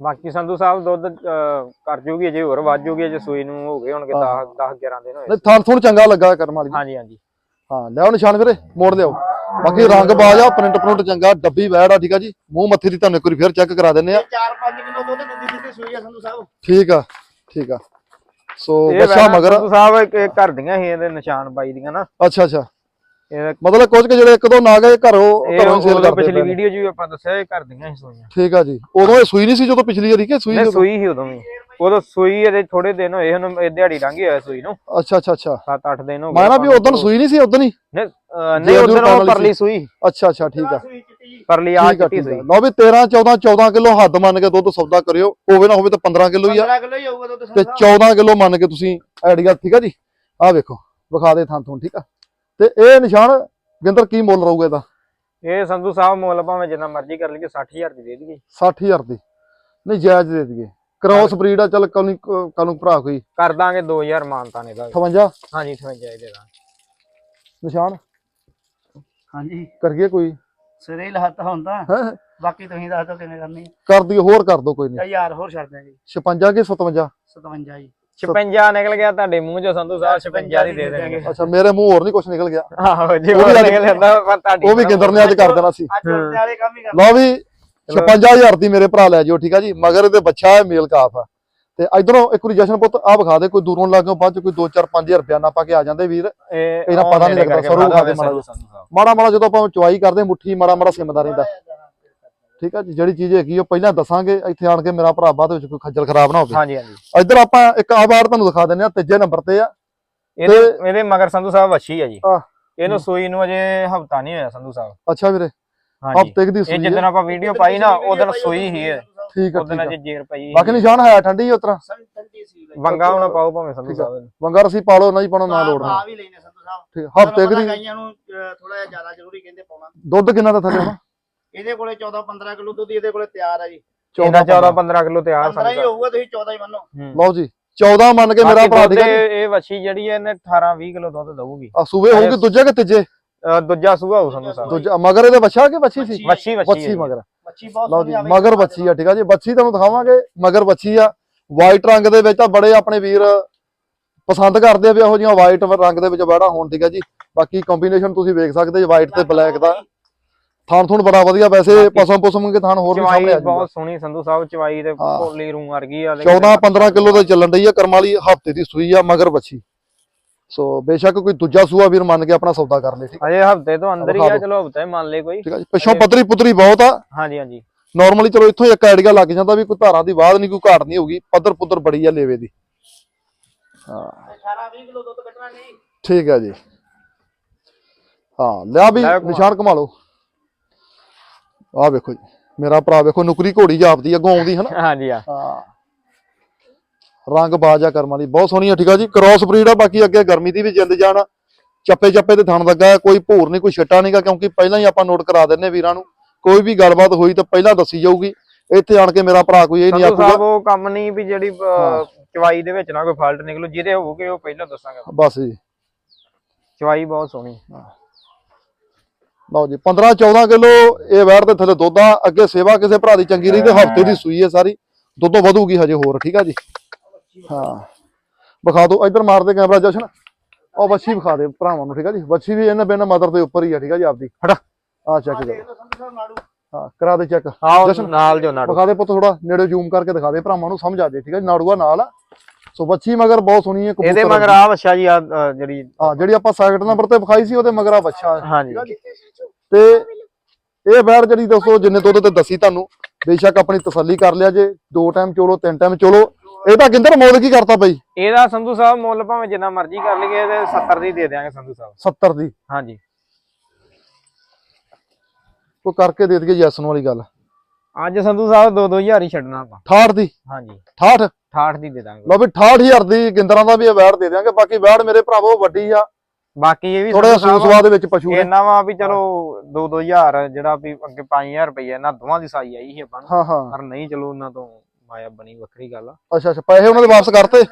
ਬਾਕੀ ਸੰਧੂ ਸਾਹਿਬ ਦੁੱਧ ਅਹ, ਕਰ ਜੂਗੀ ਜੇ ਹੋਰ ਵੱਧ ਜੂਗੀ ਜੇ ਸੂਈ ਨੂੰ ਹੋ ਗਏ ਹੋਣਗੇ 10 10 11 ਦਿਨ ਹੋਏ। ਨਹੀਂ ਥਾਣ ਥੁਣ ਚੰਗਾ ਲੱਗਾ ਕਰਮ ਵਾਲੀ। ਹਾਂਜੀ ਹਾਂਜੀ। ਹਾਂ ਲਿਆਓ ਨਿਸ਼ਾਨ ਵੀਰੇ ਮੋੜ ਲਿਆਓ। ਬਾਕੀ ਰੰਗ ਬਾਜ ਆ ਪ੍ਰਿੰਟ ਪ੍ਰਿੰਟ ਚੰਗਾ ਡੱਬੀ ਵੈੜ ਆ ਠੀਕ ਆ ਜੀ। ਮੂੰਹ ਮੱਥੇ ਦੀ ਤੁਹਾਨੂੰ ਇੱਕ ਵਾਰੀ ਫੇਰ ਚੈੱਕ ਕਰਾ ਦਿੰਨੇ ਆ। 4-5 ਕਿਲੋ ਦੁੱਧ ਦਿੰਦੀ ਦਿੱਤੀ ਸੂਈ ਆ ਸੰਧੂ ਸਾਹਿਬ। ਠੀਕ ਆ ਠੀਕ ਆ। ਸੋ ਬੱਚਾ ਮਗਰ ਸੰਧੂ ਸਾਹਿਬ ਇੱਕ ਇੱਕ ਘਰ ਦੀਆਂ ਸੀ ਇਹਦੇ ਨਿਸ਼ਾਨ ਬਾਈ ਦੀਆਂ ਨਾ। ਅੱਛਾ ਅੱਛਾ। ਇਹ ਮਤਲਬ ਕੁਝ ਕਿ ਜਿਹੜੇ ਇੱਕ ਦੋ ਨਾਗ ਇਹ ਘਰੋਂ ਘਰੋਂ ਸੇਲ ਕਰਦੇ ਪਿਛਲੀ ਨੇ। ਵੀਡੀਓ 'ਚ ਵੀ ਆਪਾਂ ਦੱਸਿਆ ਇਹ ਘਰ ਦੀਆਂ ਸੀ ਸੂਈਆਂ। ਠੀਕ ਆ ਜੀ। ਉਦੋਂ ਇਹ ਸੂਈ ਨਹੀਂ ਸੀ ਜਦੋਂ ਪਿਛਲੀ ਵਾਰੀ ਕਿ ਸੂਈ ਨਹੀਂ? ਸੂਈ ਸੀ ਉਦੋਂ ਵੀ। ਉਦੋਂ ਸੂਈ ਇਹਦੇ ਥੋੜੇ ਦਿਨ ਹੋਏ ਹੁਣ ਇਹ ਦਿਹਾੜੀ ਲੰਘੀ ਹੋਇਆ ਸੂਈ ਨੂੰ। ਅੱਛਾ ਅੱਛਾ ਅੱਛਾ। 7-8 ਦਿਨ ਹੋ ਗਏ ਮੈਂ ਨਾ ਵੀ ਉਦੋਂ। ਸੂਈ ਨਹੀਂ ਸੀ ਉਦੋਂ ਹੀ? ਨਹੀਂ ਅਹ ਨਹੀਂ ਉਦੋਂ ਵਾਲੀ ਪਰਲੀ ਸੂਈ। ਅੱਛਾ ਅੱਛਾ ਠੀਕ ਆ। ਪਰਲੀ ਆ ਠੀਕ ਆ ਚਿੱਟੀ ਠੀਕ ਆ। ਸੂਈ। ਲਓ ਵੀ 13 14 14 ਕਿਲੋ ਹੱਦ ਮੰਨ ਕੇ ਦੁੱਧ ਸੌਦਾ ਕਰਿਓ। ਹੋਵੇ ਨਾ ਹੋਵੇ ਤਾਂ 15 ਕਿਲੋ ਹੀ ਆ। 15 ਕਿਲੋ ਹੀ ਹੋਊਗਾ ਦੁੱਧ ਤੇ ਸੰਧੂ ਸਾਹਿਬ 14 ਕਿਲੋ ਮੰਨ ਕੇ ਤੁਸੀਂ ਆਈਡੀਆ ਠੀਕ ਆ ਜੀ? ਆਹ ਵੇਖੋ ਵਿਖਾ ਦੇ ਥਾਂ ਥੂੰ ਠੀਕ ਆ। ਤੇ ਇਹ ਨਿਸ਼ਾਨ ਗਿੰਦਰ ਕੀ ਮੁੱਲ ਰਹੂਗਾ ਇਹਦਾ? ਇਹ ਸੰਧੂ ਸਾਹਿਬ ਮੁੱਲ ਭਾਵੇਂ ਜਿੰਨਾ ਮਰਜ਼ੀ ਕਰ ਲਈਏ 60000 ਦੀ ਦੇ ਦਈਏ। 60000 ਦੀ। ਨਹੀਂ ਜਾਇਜ਼ ਦੇ ਦਈਏ। ਕ੍ਰਾਸ ਬਰੀਡ ਆ ਚੱਲ ਕੱਲ ਨੂੰ ਕੱਲ ਨੂੰ ਭਰਾ ਕੋਈ? ਕਰ ਦਾਂਗੇ 2000 ਮਾਨਤਾ ਨੇ ਦਾ 58 ਹਾਂਜੀ 58 ਦੇ ਦਾਂਗੇ। ਨਿਸ਼ਾਨ? ਹਾਂਜੀ। ਕਰੀਏ ਕੋਈ? ਸਿਰੇ ਲਹਤ ਹੁੰਦਾ। ਹੈ? ਬਾਕੀ ਤੁਸੀਂ ਦੱਸ ਦਿਓ ਕਿਵੇਂ ਕਰਨੀ ਕਰ ਦਈਏ ਹੋਰ ਕਰ ਦੋ ਕੋਈ ਨਹੀਂ ਯਾਰ ਹੋਰ ਛੱਡ ਦਿਆਂਗੇ। 56 ਕਿ 57 57 ਜੀ। 56 ਨਿਕਲ ਗਿਆ ਤੁਹਾਡੇ ਮੂੰਹ ਚੋਂ ਸੰਧੂ ਸਾਹਿਬ 56 ਦੀ ਦੇ ਦੇਣਗੇ। ਅੱਛਾ ਮੇਰੇ ਮੂੰਹ ਹੋਰ ਨਹੀਂ ਕੁਝ ਨਿਕਲ ਗਿਆ। ਆਹੋ ਜੀ ਉਹ ਵੀ ਅੱਜ- ਨਿਕਲ ਜਾਂਦਾ ਪਰ ਤੁਹਾਡੀ ਉਹ ਵੀ ਗਿੰਦਰ ਨੇ ਅੱਜ ਕਰ ਦੇਣਾ ਸੀ। ਅੱਜ ਉਲਟੇ ਵਾਲੇ ਕੰਮ ਹੀ ਕਰਨਾ ਲਓ ਵੀ 56000 ਦੀ ਮੇਰੇ ਭਰਾ ਲੈ ਜਿਓ ਠੀਕ ਆ ਜੀ? ਮਗਰ ਇਹਦੇ ਬੱਚਾ ਹੈ ਮੇਲ ਕਾਫ ਆ। ਤੇ ਇਧਰੋਂ ਇੱਕ ਵਾਰੀ ਜਸ਼ਨ ਪੁੱਤ ਆ ਵਿਖਾ ਦੇ ਕੋਈ ਦੂਰੋਂ ਲੱਗਿਓ ਬਾਅਦ ਚ ਕੋਈ 2-4 5000 ਰੁਪਿਆ ਨਾ ਪਾ ਕੇ ਆ ਜਾਂਦੇ ਵੀਰ। ਇਹ ਇਹਨਾਂ ਪਤਾ ਨਹੀਂ ਲੱਗਦਾ, ਸਰੂ ਖਾ ਕੇ ਮਾੜਾ ਮਾੜਾ ਜਦੋਂ ਆਪਾਂ ਚੁਆਈ ਕਰਦੇ ਮੁੱਠੀ ਮਾੜਾ ਮਾੜਾ ਸਿਮਦਾ ਰਹਿੰਦਾ। ਠੀਕ ਆ ਜੀ? ਜਿਹੜੀ ਚੀਜ਼ ਹੈਗੀ ਉਹ ਪਹਿਲਾਂ ਦੱਸਾਂਗੇ ਇੱਥੇ ਆਣ ਕੇ ਮੇਰਾ ਭਰਾ ਬਾਅਦ ਵਿੱਚ ਕੋਈ ਖੱਜਲ ਖਰਾਬ ਨਾ ਹੋਵੇ। ਹਾਂਜੀ ਹਾਂਜੀ। ਇੱਧਰ ਆਪਾਂ ਇੱਕ ਆ ਬਾਰ ਤੁਹਾਨੂੰ ਦਿਖਾ ਦਿੰਦੇ ਆ ਤੀਜੇ ਨੰਬਰ ਤੇ ਆ। ਇਹਦੇ ਇਹਦੇ ਮਗਰ ਸੰਧੂ ਸਾਹਿਬ ਅੱਛੀ ਹੈ ਜੀ। ਇਹਨੂੰ ਸੂਈ ਨੂੰ ਅਜੇ ਹਫਤਾ ਨਹੀਂ ਹੋਇਆ ਸੰਧੂ ਸਾਹਿਬ। ਅੱਛਾ ਵੀਰੇ। ਹਫ਼ਤੇ ਦੀ ਇਹ ਸੂਈ ਜਿੱਦਣ ਹੈ। ਆਪਾਂ ਵੀਡੀਓ ਪਾਈ ਨਾ ਉਦੋਂ ਸੂਈ ਹੀ ਹੈ। ਠੀਕ ਆ ਉਦੋਂ ਠੀਕ ਆ। ਅਜੇ ਜੇਰ ਪਈ ਬਾਕੀ ਨਿਸ਼ਾਨ ਹੈ ਠੰਡੀ ਉਤਰਾ ਠੰਡੀ ਸੀ ਵੰਗਾ ਹੁਣ ਪਾਓ ਭਾਵੇਂ ਸੰਧੂ ਠੀਕ ਆ। ਸਾਹਿਬ ਵੰਗਰ ਅਸੀਂ ਪਾਲੋ ਨਹੀਂ ਪਾਉਣਾ ਨਾ ਲੋੜ ਆ ਵੀ ਲੈਨੇ ਸੰਧੂ ਸਾਹਿਬ। ਠੀਕ ਹਫ਼ਤੇ ਤੁਹਾਨੂੰ ਪਤਾ ਦੀ ਗਾਈਆਂ ਨੂੰ ਥੋੜਾ ਜਿਹਾ ਜ਼ਿਆਦਾ ਜ਼ਰੂਰੀ ਕਹਿੰਦੇ ਪਾਉਣਾ। ਦੁੱਧ ਕਿੰਨਾ ਦਾ ਥੱਲੇ ਹੋਣਾ? ਇਹਦੇ ਕੋਲੇ 14 15 ਕਿਲੋ ਦੁੱਧ ਇਹਦੇ ਕੋਲੇ ਤਿਆਰ ਹੈ ਜੀ। ਇਹਦਾ 14 15 ਕਿਲੋ ਤਿਆਰ 15 ਹੀ ਸੰਧੂ ਹੋਊਗਾ ਤੁਸੀਂ 14 ਹੀ ਮੰਨੋ। ਸਾਹਿਬ ਲਓ ਜੀ 14 ਮੰਨ ਕੇ ਮੇਰਾ ਭਰਾ ਆ ਜੀ ਇਹ ਇਹ ਵੱਛੀ ਜਿਹੜੀ ਹੈ ਇਹਨੇ 18 20 ਕਿਲੋ ਦੁੱਧ ਦਊਗੀ। ਆ ਸੂਬੇ ਹੋਊਗੀ ਦੂਜੇ ਕਿ ਤੀਜੇ? ਅਹ ਦੂਜਾ ਸੂਆ ਹੋ ਸੰਧੂ ਸਾਹਿਬ ਦੂਜਾ ਮਗਰ ਇਹਦੇ ਬੱਚਾ ਕਿ ਬੱਚੀ ਸੀ? ਵੱਛੀ ਵੱਛੀ ਬੱਚੀ ਮਗਰ। ਮੱਛੀ ਬਹੁਤ ਲਓ ਜੀ ਮਗਰ ਬੱਚੀ ਆ ਠੀਕ ਆ ਜੀ। ਬੱਚੀ ਤੁਹਾਨੂੰ ਦਿਖਾਵਾਂਗੇ। ਮਗਰ ਬੱਚੀ ਆ। ਵਾਈਟ ਰੰਗ ਦੇ ਵਿੱਚ ਆ ਬੜੇ ਆਪਣੇ ਵੀਰ ਪਸੰਦ ਕਰਦੇ ਆ ਵੀ ਇਹੋ ਜਿਹੀਆਂ ਵਾਈਟ ਰੰਗ ਦੇ ਵਿੱਚ ਬੈੜਾ ਹੋਣ ਠੀਕ ਹੈ ਜੀ। ਬਾਕੀ ਕੰਬੀਨੇਸ਼ਨ ਤੁਸੀਂ ਵੇਖ ਸਕਦੇ ਜੀ ਵਾਈਟ ਤੇ ਬਲੈਕ ਦਾ। ਥਾਣ ਥੁਣ ਬੜਾ ਵਧੀਆ ਵੈਸੇ ਪਸਮ ਪਸਮ ਕੇ ਥਾਣ ਹੋਰ ਵੀ ਸਾਹਮਣੇ ਚਵਾਈ ਆ ਬਹੁਤ ਸੋਹਣੀ ਸੰਧੂ ਸਾਹਿਬ ਚਵਾਈ ਤੇ ਹਾਂ। ਭੋਲੀ ਰੂ ਵਰਗੀ ਆ 14 15 ਕਿਲੋ ਦੇ ਚੱਲਣ ਡਈ ਆ ਕਰਮ ਵਾਲੀ ਹਫ਼ਤੇ ਦੀ ਸੂਈ ਆ ਮਗਰ ਬੱਚੀ ਸੋ ਬੇਸ਼ੱਕ ਕੋਈ ਦੂਜਾ ਸੂਆ ਵੀਰ ਮੰਨ ਕੇ ਆਪਣਾ ਸੌਦਾ ਕਰ ਲੇ ਠੀਕ? ਅਜੇ ਹਫ਼ਤੇ ਤੋਂ ਅੰਦਰ ਹੀ ਆ। ਚਲੋ ਹਫ਼ਤੇ ਮੰਨ ਲੈ ਕੋਈ। ਠੀਕ ਆ ਜੀ ਪਿੱਛੋਂ ਪਤਰੀ ਪੁਤਰੀ ਬਹੁਤ ਆ। ਹਾਂਜੀ ਹਾਂਜੀ। ਨਾਰਮਲੀ ਚਲੋ ਇੱਥੋਂ ਹੀ ਇੱਕ ਆਈਡੀਆ ਲੱਗ ਜਾਂਦਾ ਵੀ ਕੋਈ ਧਾਰਾਂ ਦੀ ਬਾਤ ਨਹੀਂ ਕੋਈ ਘਾਟ ਨਹੀਂ ਹੋਊਗੀ ਪੱਧਰ ਪੁੱਧਰ ਬੜੀ ਆ ਲੇਵੇ ਦੀ। ਹਾਂ। 18 20 ਕਿਲੋ ਦੁੱਧ ਕੱਢਣਾ ਨਹੀਂ ਠੀਕ ਹੈ ਜੀ। ਹਾਂ ਲਿਆ ਵੀ। ਨਿਸ਼ਾਨ ਕਮਾ ਲਓ। ਆਹ ਵੇਖੋ ਜੀ ਮੇਰਾ ਭਰਾ ਵੇਖੋ ਨੁਕਰੀ ਘੋੜੀ ਜਾਪਦੀ ਅੱਗੋਂ ਆਉਂਦੀ ਹਨਾ? ਹਾਂਜੀ ਆ ਹਾਂ। ਰੰਗ ਬਾਜਾ ਕਰਮ ਵਾਲੀ ਬਹੁਤ ਸੋਹਣੀ ਆ ਠੀਕ ਆ ਜੀ? ਕ੍ਰਾਸ ਬਰੀਡ ਆ ਬਾਕੀ ਅੱਗੇ ਗਰਮੀ ਦੀ ਵੀ ਜਿੰਦ ਜਾਣ ਚੱਪੇ ਚੱਪੇ ਤੇ ਥਣ ਲੱਗਾ ਕੋਈ ਭੂਰ ਨਹੀਂ ਕੋਈ ਛੱਟਾ ਨਹੀਂਗਾ ਕਿਉਂਕਿ ਪਹਿਲਾਂ ਹੀ ਆਪਾਂ ਨੋਟ ਕਰਾ ਦਿੰਨੇ ਵੀਰਾਂ ਨੂੰ ਕੋਈ ਵੀ ਗੱਲਬਾਤ ਹੋਈ ਤਾਂ ਪਹਿਲਾਂ ਦੱਸੀ ਜਾਊਗੀ। ਇੱਥੇ ਆਣ ਕੇ ਮੇਰਾ ਭਰਾ ਕੋਈ ਇਹ ਨਹੀਂ ਸਾਹਿਬ ਆਖੂਗਾ। ਉਹ ਕੰਮ ਨਹੀਂ ਵੀ ਜਿਹੜੀ। ਚਵਾਈ ਦੇ ਵਿੱਚ ਨਾ ਕੋਈ ਫਾਲਟ ਨਿਕਲੂ ਜਿਹਦੇ ਹੋਊਗੇ ਉਹ ਪਹਿਲਾਂ ਦੱਸਾਂਗਾ। ਬਸ ਜੀ। ਚਵਾਈ ਬਹੁਤ ਸੋਹਣੀ। ਲਓ ਜੀ 15 14 ਕਿਲੋ ਇਹ ਵੈੜ ਦੇ ਥੱਲੇ ਦੁੱਧ ਆ ਅੱਗੇ ਸੇਵਾ ਕਿਸੇ ਭਰਾ ਦੀ ਚੰਗੀ ਰਹੀ ਤੇ ਹਫ਼ਤੇ ਦੀ ਸੂਈ ਹੈ ਸਾਰੀ। ਦੁੱਧੋਂ ਵਧੂਗੀ ਹਜੇ ਹੋਰ ਠੀਕ ਆ ਜੀ? ਹਾਂ। ਵਿਖਾ ਦਿਓ ਇੱਧਰ ਮਾਰ ਦੇ ਕੈਮਰਾ ਜਸ਼ਨ। ਉਹ ਬੱਚੀ ਵਿਖਾ ਦੇ ਭਰਾਵਾਂ ਨੂੰ ਠੀਕ ਆ ਜੀ? ਬੱਚੀ ਵੀ ਇਹਨਾਂ ਬਿਨ ਮਦਰ ਦੇ ਉੱਪਰ ਹੀ ਆ ਠੀਕ ਆ ਜੀ ਆਪਦੀ। ਹਟਾ। ਆ ਚੈੱਕ ਕਰੋ। ਹਾਂ ਕਰਾ ਦੇ ਚੈੱਕ ਜਸ਼ਨ। ਨਾਲ ਜੋ ਨਾੜੂ। ਵਿਖਾ ਦੇ ਪੁੱਤ ਥੋੜਾ ਨੇੜੇ ਜ਼ੂਮ ਕਰਕੇ ਦਿਖਾ ਦੇ ਭਰਾਵਾਂ ਨੂੰ ਸਮਝ ਆ ਜੇ ਠੀਕ ਆ ਨਾੜੂਆ ਨਾਲ ਆ। ਸੋ ਬੱਚੀ ਮਗਰ ਬਹੁਤ ਸੋਹਣੀ ਹੈ ਕਬੂਤਰ ਇਹਦੇ ਮਗਰ ਆ ਵੱਛਾ ਜੀ ਆ ਜਿਹੜੀ ਹਾਂ ਜਿਹੜੀ ਆਪਾਂ ਸੈਕੰਡ ਨੰਬਰ ਤੇ ਵਿਖਾਈ ਸੀ ਉਹਦੇ ਮਗਰ ਆ ਬੱਚਾ ਹੈ ਹਾਂਜੀ। ਤੇ ਇਹ ਵੈੜ ਜਿਹੜੀ ਦੋਸਤੋ ਜਿੰਨੇ ਦੁੱਧ ਤੇ ਦੱਸੀ ਤੁਹਾਨੂੰ ਬੇਸ਼ੱਕ ਆਪਣੀ ਤਸੱਲੀ ਕਰ ਲਿਆ ਜੇ ਦੋ ਟਾਈਮ ਚੋਲੋ ਤਿੰਨ ਟਾਈਮ ਚੋਲੋ। ਇਹ ਤਾਂ ਕਿੰਦਰ ਮੁੱਲ ਕੀ ਕਰਤਾ ਬਈ? ਇਹਦਾ ਸੰਧੂ ਸਾਹਿਬ ਮੁੱਲ ਭਾਵੇਂ ਜਿੰਨਾ ਮਰਜ਼ੀ ਕਰ ਲਈਏ ਤੇ 70 ਦੀ ਦੇ ਦਿਆਂਗੇ ਸੰਧੂ ਸਾਹਿਬ। 70 ਦੀ? ਹਾਂਜੀ। ਕੋਈ ਕਰਕੇ ਦੇ ਦਈਏ ਯੈਸ ਨੂੰ ਵਾਲੀ ਗੱਲ। ਅੱਜ ਸੰਧੂ ਸਾਹਿਬ 2 2000 ਹੀ ਛੱਡਣਾ ਆਪਾਂ। 68 ਦੀ? ਹਾਂਜੀ। 68 68 ਦੀ ਦੇ ਦਾਂਗੇ। ਲਓ ਵੀ 68000 ਦੀ ਗਿੰਦਰਾਂ ਦਾ ਵੀ ਵੈੜ ਦੇ ਦਿਆਂਗੇ ਬਾਕੀ ਵੈੜ ਮੇਰੇ ਭਰਾਵੋ ਵੱਡੀ ਆ। ਬਾਕੀ ਇਹ ਵੀ ਥੋੜਾ ਸੂਸਵਾ ਦੇ ਵਿੱਚ ਪਸ਼ੂ ਨੇ। ਇੰਨਾ ਵਾ ਵੀ ਚਲੋ 2 2000 ਜਿਹੜਾ ਵੀ ਅੱਗੇ 5000 ਰੁਪਏ ਇਹਨਾਂ ਦੋਵਾਂ ਦੀ ਸਾਈ ਆਈ ਸੀ ਆਪਾਂ ਨੂੰ। ਪਰ ਨਹੀਂ ਚਲੋ ਉਹਨਾਂ ਤੋਂ ਮਾਇਆ ਬਣੀ ਵੱਖਰੀ ਗੱਲ ਆ। ਅੱਛਾ ਅੱਛਾ ਪੈਸੇ ਉਹਨਾਂ ਦੇ ਵਾਪਸ ਕਰਤੇ?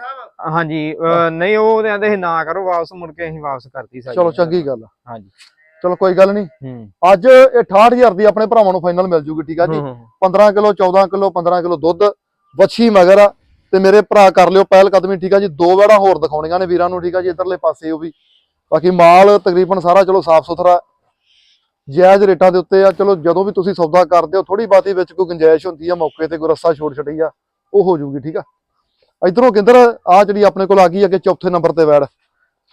ਹਾਂਜੀ ਅਹ ਨਹੀਂ ਉਹ ਤੇ ਆਂਦੇ ਸੀ ਨਾ ਕਰੋ ਵਾਪਸ ਮੁੜ ਕੇ ਅਸੀਂ ਵਾਪਸ ਕਰਤੀ ਸਾਈ ਚਲੋ ਚੰਗੀ ਗੱਲ ਆ। ਹਾਂਜੀ। ਚਲੋ ਕੋਈ ਗੱਲ ਨਹੀਂ। ਹੂੰ। ਅੱਜ ਇਹ 68000 ਦੀ ਆਪਣੇ ਭਰਾਵਾਂ ਨੂੰ ਫਾਈਨਲ ਮਿਲ ਜੂਗੀ ਠੀਕ ਆ ਜੀ? ਹੂੰ, ਹੂੰ, 15 ਕਿਲੋ 14 ਕਿਲੋ 15 ਕਿਲੋ ਦੁੱਧ ਵੱਛੀ ਮਗਰ ਆ। ਤੇ ਮੇਰੇ ਭਰਾ ਕਰ ਲਿਓ ਪਹਿਲ ਕਦਮੀ ਠੀਕ ਆ ਜੀ? ਦੋ ਵੜਾ ਹੋਰ ਦਿਖਾਉਣੀਆਂ ਨੇ ਵੀਰਾਂ ਨੂੰ ਠੀਕ ਆ ਜੀ? ਇਧਰਲੇ ਪਾਸੇ ਉਹ ਵੀ। ਬਾਕੀ ਮਾਲ ਤਕਰੀਬਨ ਸਾਰਾ ਚਲੋ ਸਾਫ਼ ਸੁਥਰਾ ਜਾਇਜ਼ ਰੇਟਾਂ ਦੇ ਉੱਤੇ ਆ ਚਲੋ ਜਦੋਂ ਵੀ ਤੁਸੀਂ ਸੌਦਾ ਕਰਦੇ ਹੋ ਥੋੜੀ ਬਾਤੀ ਵਿੱਚ ਕੋਈ ਗੁੰਜਾਇਸ਼ ਹੁੰਦੀ ਆ ਮੌਕੇ ਤੇ ਕੋਈ ਰੱਸਾ ਛੋੜ ਛੜੀ ਆ ਉਹ ਹੋ ਜੂਗੀ ਠੀਕ ਆ? ਇਧਰੋਂ ਕਿੰਦਰ ਆ ਜਿਹੜੀ ਆਪਣੇ ਕੋਲ ਆ ਗਈ ਅੱਗੇ ਚੌਥੇ ਨੰਬਰ ਤੇ ਵੈੜ।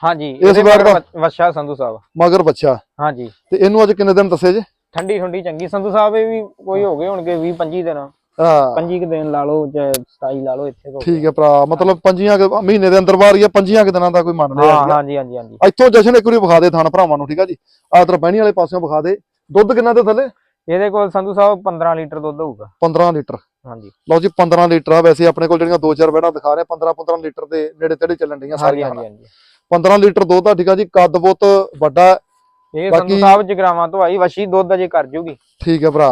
ਹਾਂਜੀ ਇਸ ਮਗਰ ਦਾ- ਵੱਛ- ਵੱਛਾ ਸੰਧੂ ਸਾਹਿਬ। ਮਗਰ ਬੱਚਾ ਹਾਂਜੀ। ਤੇ ਇਹਨੂੰ ਅੱਜ ਕਿੰਨੇ ਦਿਨ ਦੱਸੇ ਜੇ? ਠੰਡੀ ਠੰਡੀ ਚੰਗੀ। ਸੰਧੂ ਸਾਹਿਬ ਇਹ ਵੀ ਕੋਈ ਹੋ ਗਏ ਹੋਣਗੇ 20 25 ਦਿਨ। ਹਾਂ। 25 ਕੁ ਦਿਨ ਲਾ ਲਓ ਚਾਹੇ 27 ਲਾ ਲਓ ਇੱਥੇ ਤੋਂ ਠੀਕ ਹੈ ਭਰਾ ਮਤਲਬ ਪੰਜੀਆਂ ਕੁ ਮਹੀਨੇ ਦੇ ਅੰਦਰ ਬਾਹਰ ਹੀ ਆ ਪੰਜੀਆਂ ਕੁ ਦਿਨਾਂ ਦਾ ਕੋਈ ਮੰਨ ਲਿਆ ਹਾਂ ਸੀਗਾ। ਹਾਂਜੀ ਹਾਂਜੀ ਹਾਂਜੀ। ਇੱਥੋਂ ਜਸ਼ਨ ਇੱਕ ਵਾਰੀ ਵਿਖਾ ਦੇ ਥਾਣ ਭਰਾਵਾਂ ਨੂੰ ਠੀਕ ਆ ਜੀ। ਆਹ ਤਰ ਬਹਿਣੀ ਵਾਲੇ ਪਾਸਿਓਂ ਵਿਖਾ ਦੇ। ਦੁੱਧ ਕਿੰਨਾ ਦੇ ਥੱਲੇ? ਇਹਦੇ ਕੋਲ ਸੰਧੂ ਸਾਹਿਬ 15 ਲੀਟਰ ਦੁੱਧ ਹੋਊਗਾ। 15 ਲੀਟਰ। ਹਾਂਜੀ। ਲਓ ਜੀ 15 ਲੀਟਰ ਆ। ਵੈਸੇ ਆਪਣੇ ਕੋਲ ਜਿਹੜੀਆਂ ਦੋ ਚਾਰ ਬੈੜਾਂ ਦਿਖਾ ਰਹੇ 15 15 ਲੀਟਰ ਦੇ ਨੇੜੇ ਤੇੜੇ ਚੱਲਣ ਡੀਆਂ ਹਾਂਜੀ ਸਾਰੀਆਂ ਹਾਂਜੀ ਹਾਂਜੀ। 15 ਲੀਟਰ ਦੁੱਧ ਆ ਠੀਕ ਆ ਜੀ ਕੱਦ ਬੁੱਤ ਵੱਡਾ। ਹੈ। ਇਹ ਸੰਧੂ ਬਾਕੀ- ਸਾਹਿਬ ਜਗਰਾਵਾਂ ਤੋਂ ਆਈ ਵਸ਼ੀ ਦੁੱਧ ਅਜੇ ਕਰ ਜੂਗੀ। ਠੀਕ ਹੈ ਭਰਾ।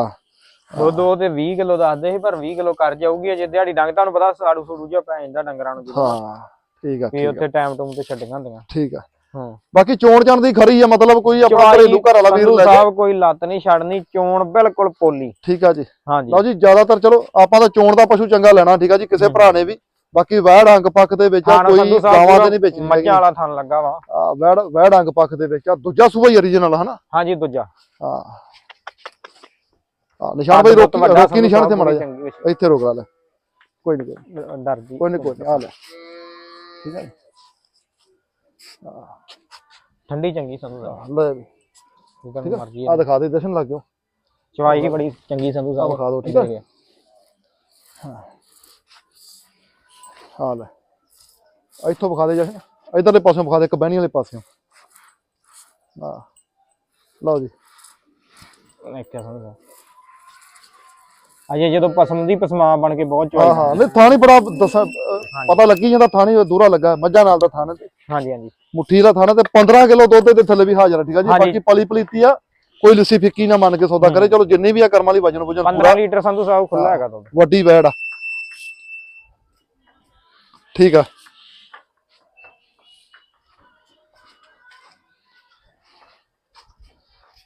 ਦੁੱਧ ਉਹ ਤੇ 20 ਕਿਲੋ ਦੱਸਦੇ ਸੀ ਪਰ 20 ਕਿਲੋ ਕਰ ਜਾਊਗੀ ਅਜੇ ਦਿਹਾੜੀ ਡੰਗ ਤੁਹਾਨੂੰ ਪਤਾ ਸਾੜੂ ਸੂੜੂ ਜਿਹਾ ਪੈ ਜਾਂਦਾ ਡੰਗਰਾਂ ਨੂੰ ਹਾਂ ਠੀਕ ਆ ਵੀ ਠੀਕ ਆ। ਉੱਥੇ ਟਾਈਮ ਟੂਮ ਤੇ ਛੱਡੀਆਂ ਹੁੰਦੀਆਂ। ਠੀਕ ਆ। ਹਾਂ। ਬਾਕੀ ਚੋਣ ਜਾਣ ਦੀ ਖਰੀ ਆ ਮਤਲਬ ਕੋਈ ਆਪਣਾ ਘਰੇਲੂ ਘਰ ਵਾਲਾ ਵੀਰ ਲੈ ਜਾ ਸਾਹਿਬ ਕੋਈ ਲੱਤ ਨਹੀਂ ਛੱਡਣੀ ਚੋਣ ਬਿਲਕੁਲ ਪੋਲੀ। ਠੀਕ ਆ ਜੀ। ਹਾਂਜੀ। ਲਓ ਜੀ ਜ਼ਿਆਦਾਤਰ ਚਲੋ ਆਪਾਂ ਤਾਂ ਚੋਣ ਦਾ ਪਸ਼ੂ ਚੰਗਾ ਲੈਣਾ ਠੀਕ ਆ ਜੀ ਕਿਸੇ। ਭਰਾ ਨੇ ਵੀ। ਬਾਕੀ ਵੈੜ ਅੰਗ ਪੱਖ ਦੇ ਵਿੱਚ ਕੋਈ ਗਾਵਾਂ ਦੇ ਨਹੀਂ ਹੈਗੀ। ਮੱਝਾਂ ਵਾਲਾ ਥਣ ਲੱਗਾ ਵਾ। ਆ, ਵੈੜ ਵੈੜ ਅੰਗ ਪੱਖ ਦੇ ਵਿੱਚ ਆ ਦੂਜਾ ਸੂਬਾ ਹੀ origignal ਹਨਾ? ਹਾਂਜੀ ਦੂਜਾ। ਹਾਂ। ਆ ਨਿਸ਼ਾਨ ਭਾਈ ਰੋਕੀ ਰੋਕੀ ਨਿਸ਼ਾਨ ਤੇ ਮੜਾ ਵਿੱਚ ਇੱਥੇ ਰੋਕ ਲੈ। ਕੋਈ ਨਹੀਂ ਕੋਈ ਡਰਦੀ ਕੋਈ ਨਹੀਂ ਕੋਈ ਆ ਲੈ। ਠੀਕ ਹੈ। ਠੰਡੀ ਚੰਗੀ ਸੰਧੂ ਸਾਹਿਬ। ਲੈ ਠੀਕ ਮਰਜ਼ੀ ਆ ਦਿਖਾ ਦੇ ਦਰਸ਼ਨ ਲੱਗ ਜਾਓ। ਚਵਾਈ ਹੀ ਬੜੀ ਚੰਗੀ ਸੰਧੂ ਸਾਹਿਬ। ਵਿਖਾ ਦਿਓ ਠੀਕ ਹੈ ਹੈ। ਆ ਲੈ। ਇੱਥੋਂ ਵਿਖਾ ਦੇ ਜਸ਼ਨ। ਇਧਰਲੇ ਪਾਸਿਓਂ ਵਿਖਾ ਦੇ ਇੱਕ ਬਹਿਣੀ ਵਾਲੇ ਪਾਸਿਓਂ। ਆ ਲਓ ਜੀ। ਦੇਖਿਆ ਸੰਧੂ ਸਾਹਿਬ। ਅਜੇ ਜਦੋਂ ਪਸਮ ਦੀ ਪਸਮਾ ਬਣ ਕੇ ਬਹੁਤ ਹਾਂ ਹਾਂ। ਨਹੀਂ ਥਾਣੀ ਬੜਾ ਦੱਸਾਂ ਅਹ, ਪਤਾ ਲੱਗੀ ਜਾਂਦਾ ਥਾਣੀ ਦੂਰਾ ਲੱਗਾ ਮੱਝਾਂ ਨਾਲ ਦਾ ਥਾਣਾ ਤੇ। ਹਾਂਜੀ ਹਾਂਜੀ। ਮੁੱਠੀ ਦਾ ਥਾਣਾ ਤੇ 15 ਕਿਲੋ ਦੁੱਧ ਦੇ ਥੱਲੇ ਵੀ ਹਾਜ਼ਰ ਆ ਠੀਕ ਆ ਜੀ? ਹਾਂਜੀ। ਬਾਕੀ ਪਲੀ ਪਲੀਤੀ ਆ ਕੋਈ ਲੱਸੀ ਫਿੱਕੀ ਨਾ ਮੰਨ ਕੇ ਸੌਦਾ ਕਰੇ। ਚਲੋ ਜਿੰਨੀ ਵੀ ਆ ਕਰਮ ਵਾਲੀ ਵਜਨ ਵਜਨ 15 ਲੀਟਰ ਸੰਧੂ ਸਾਹਿਬ ਖੁੱਲਾ ਹੈਗਾ ਦੁੱਧ। ਵੱਡੀ ਵੈੜ ਆ। ਠੀਕ ਆ।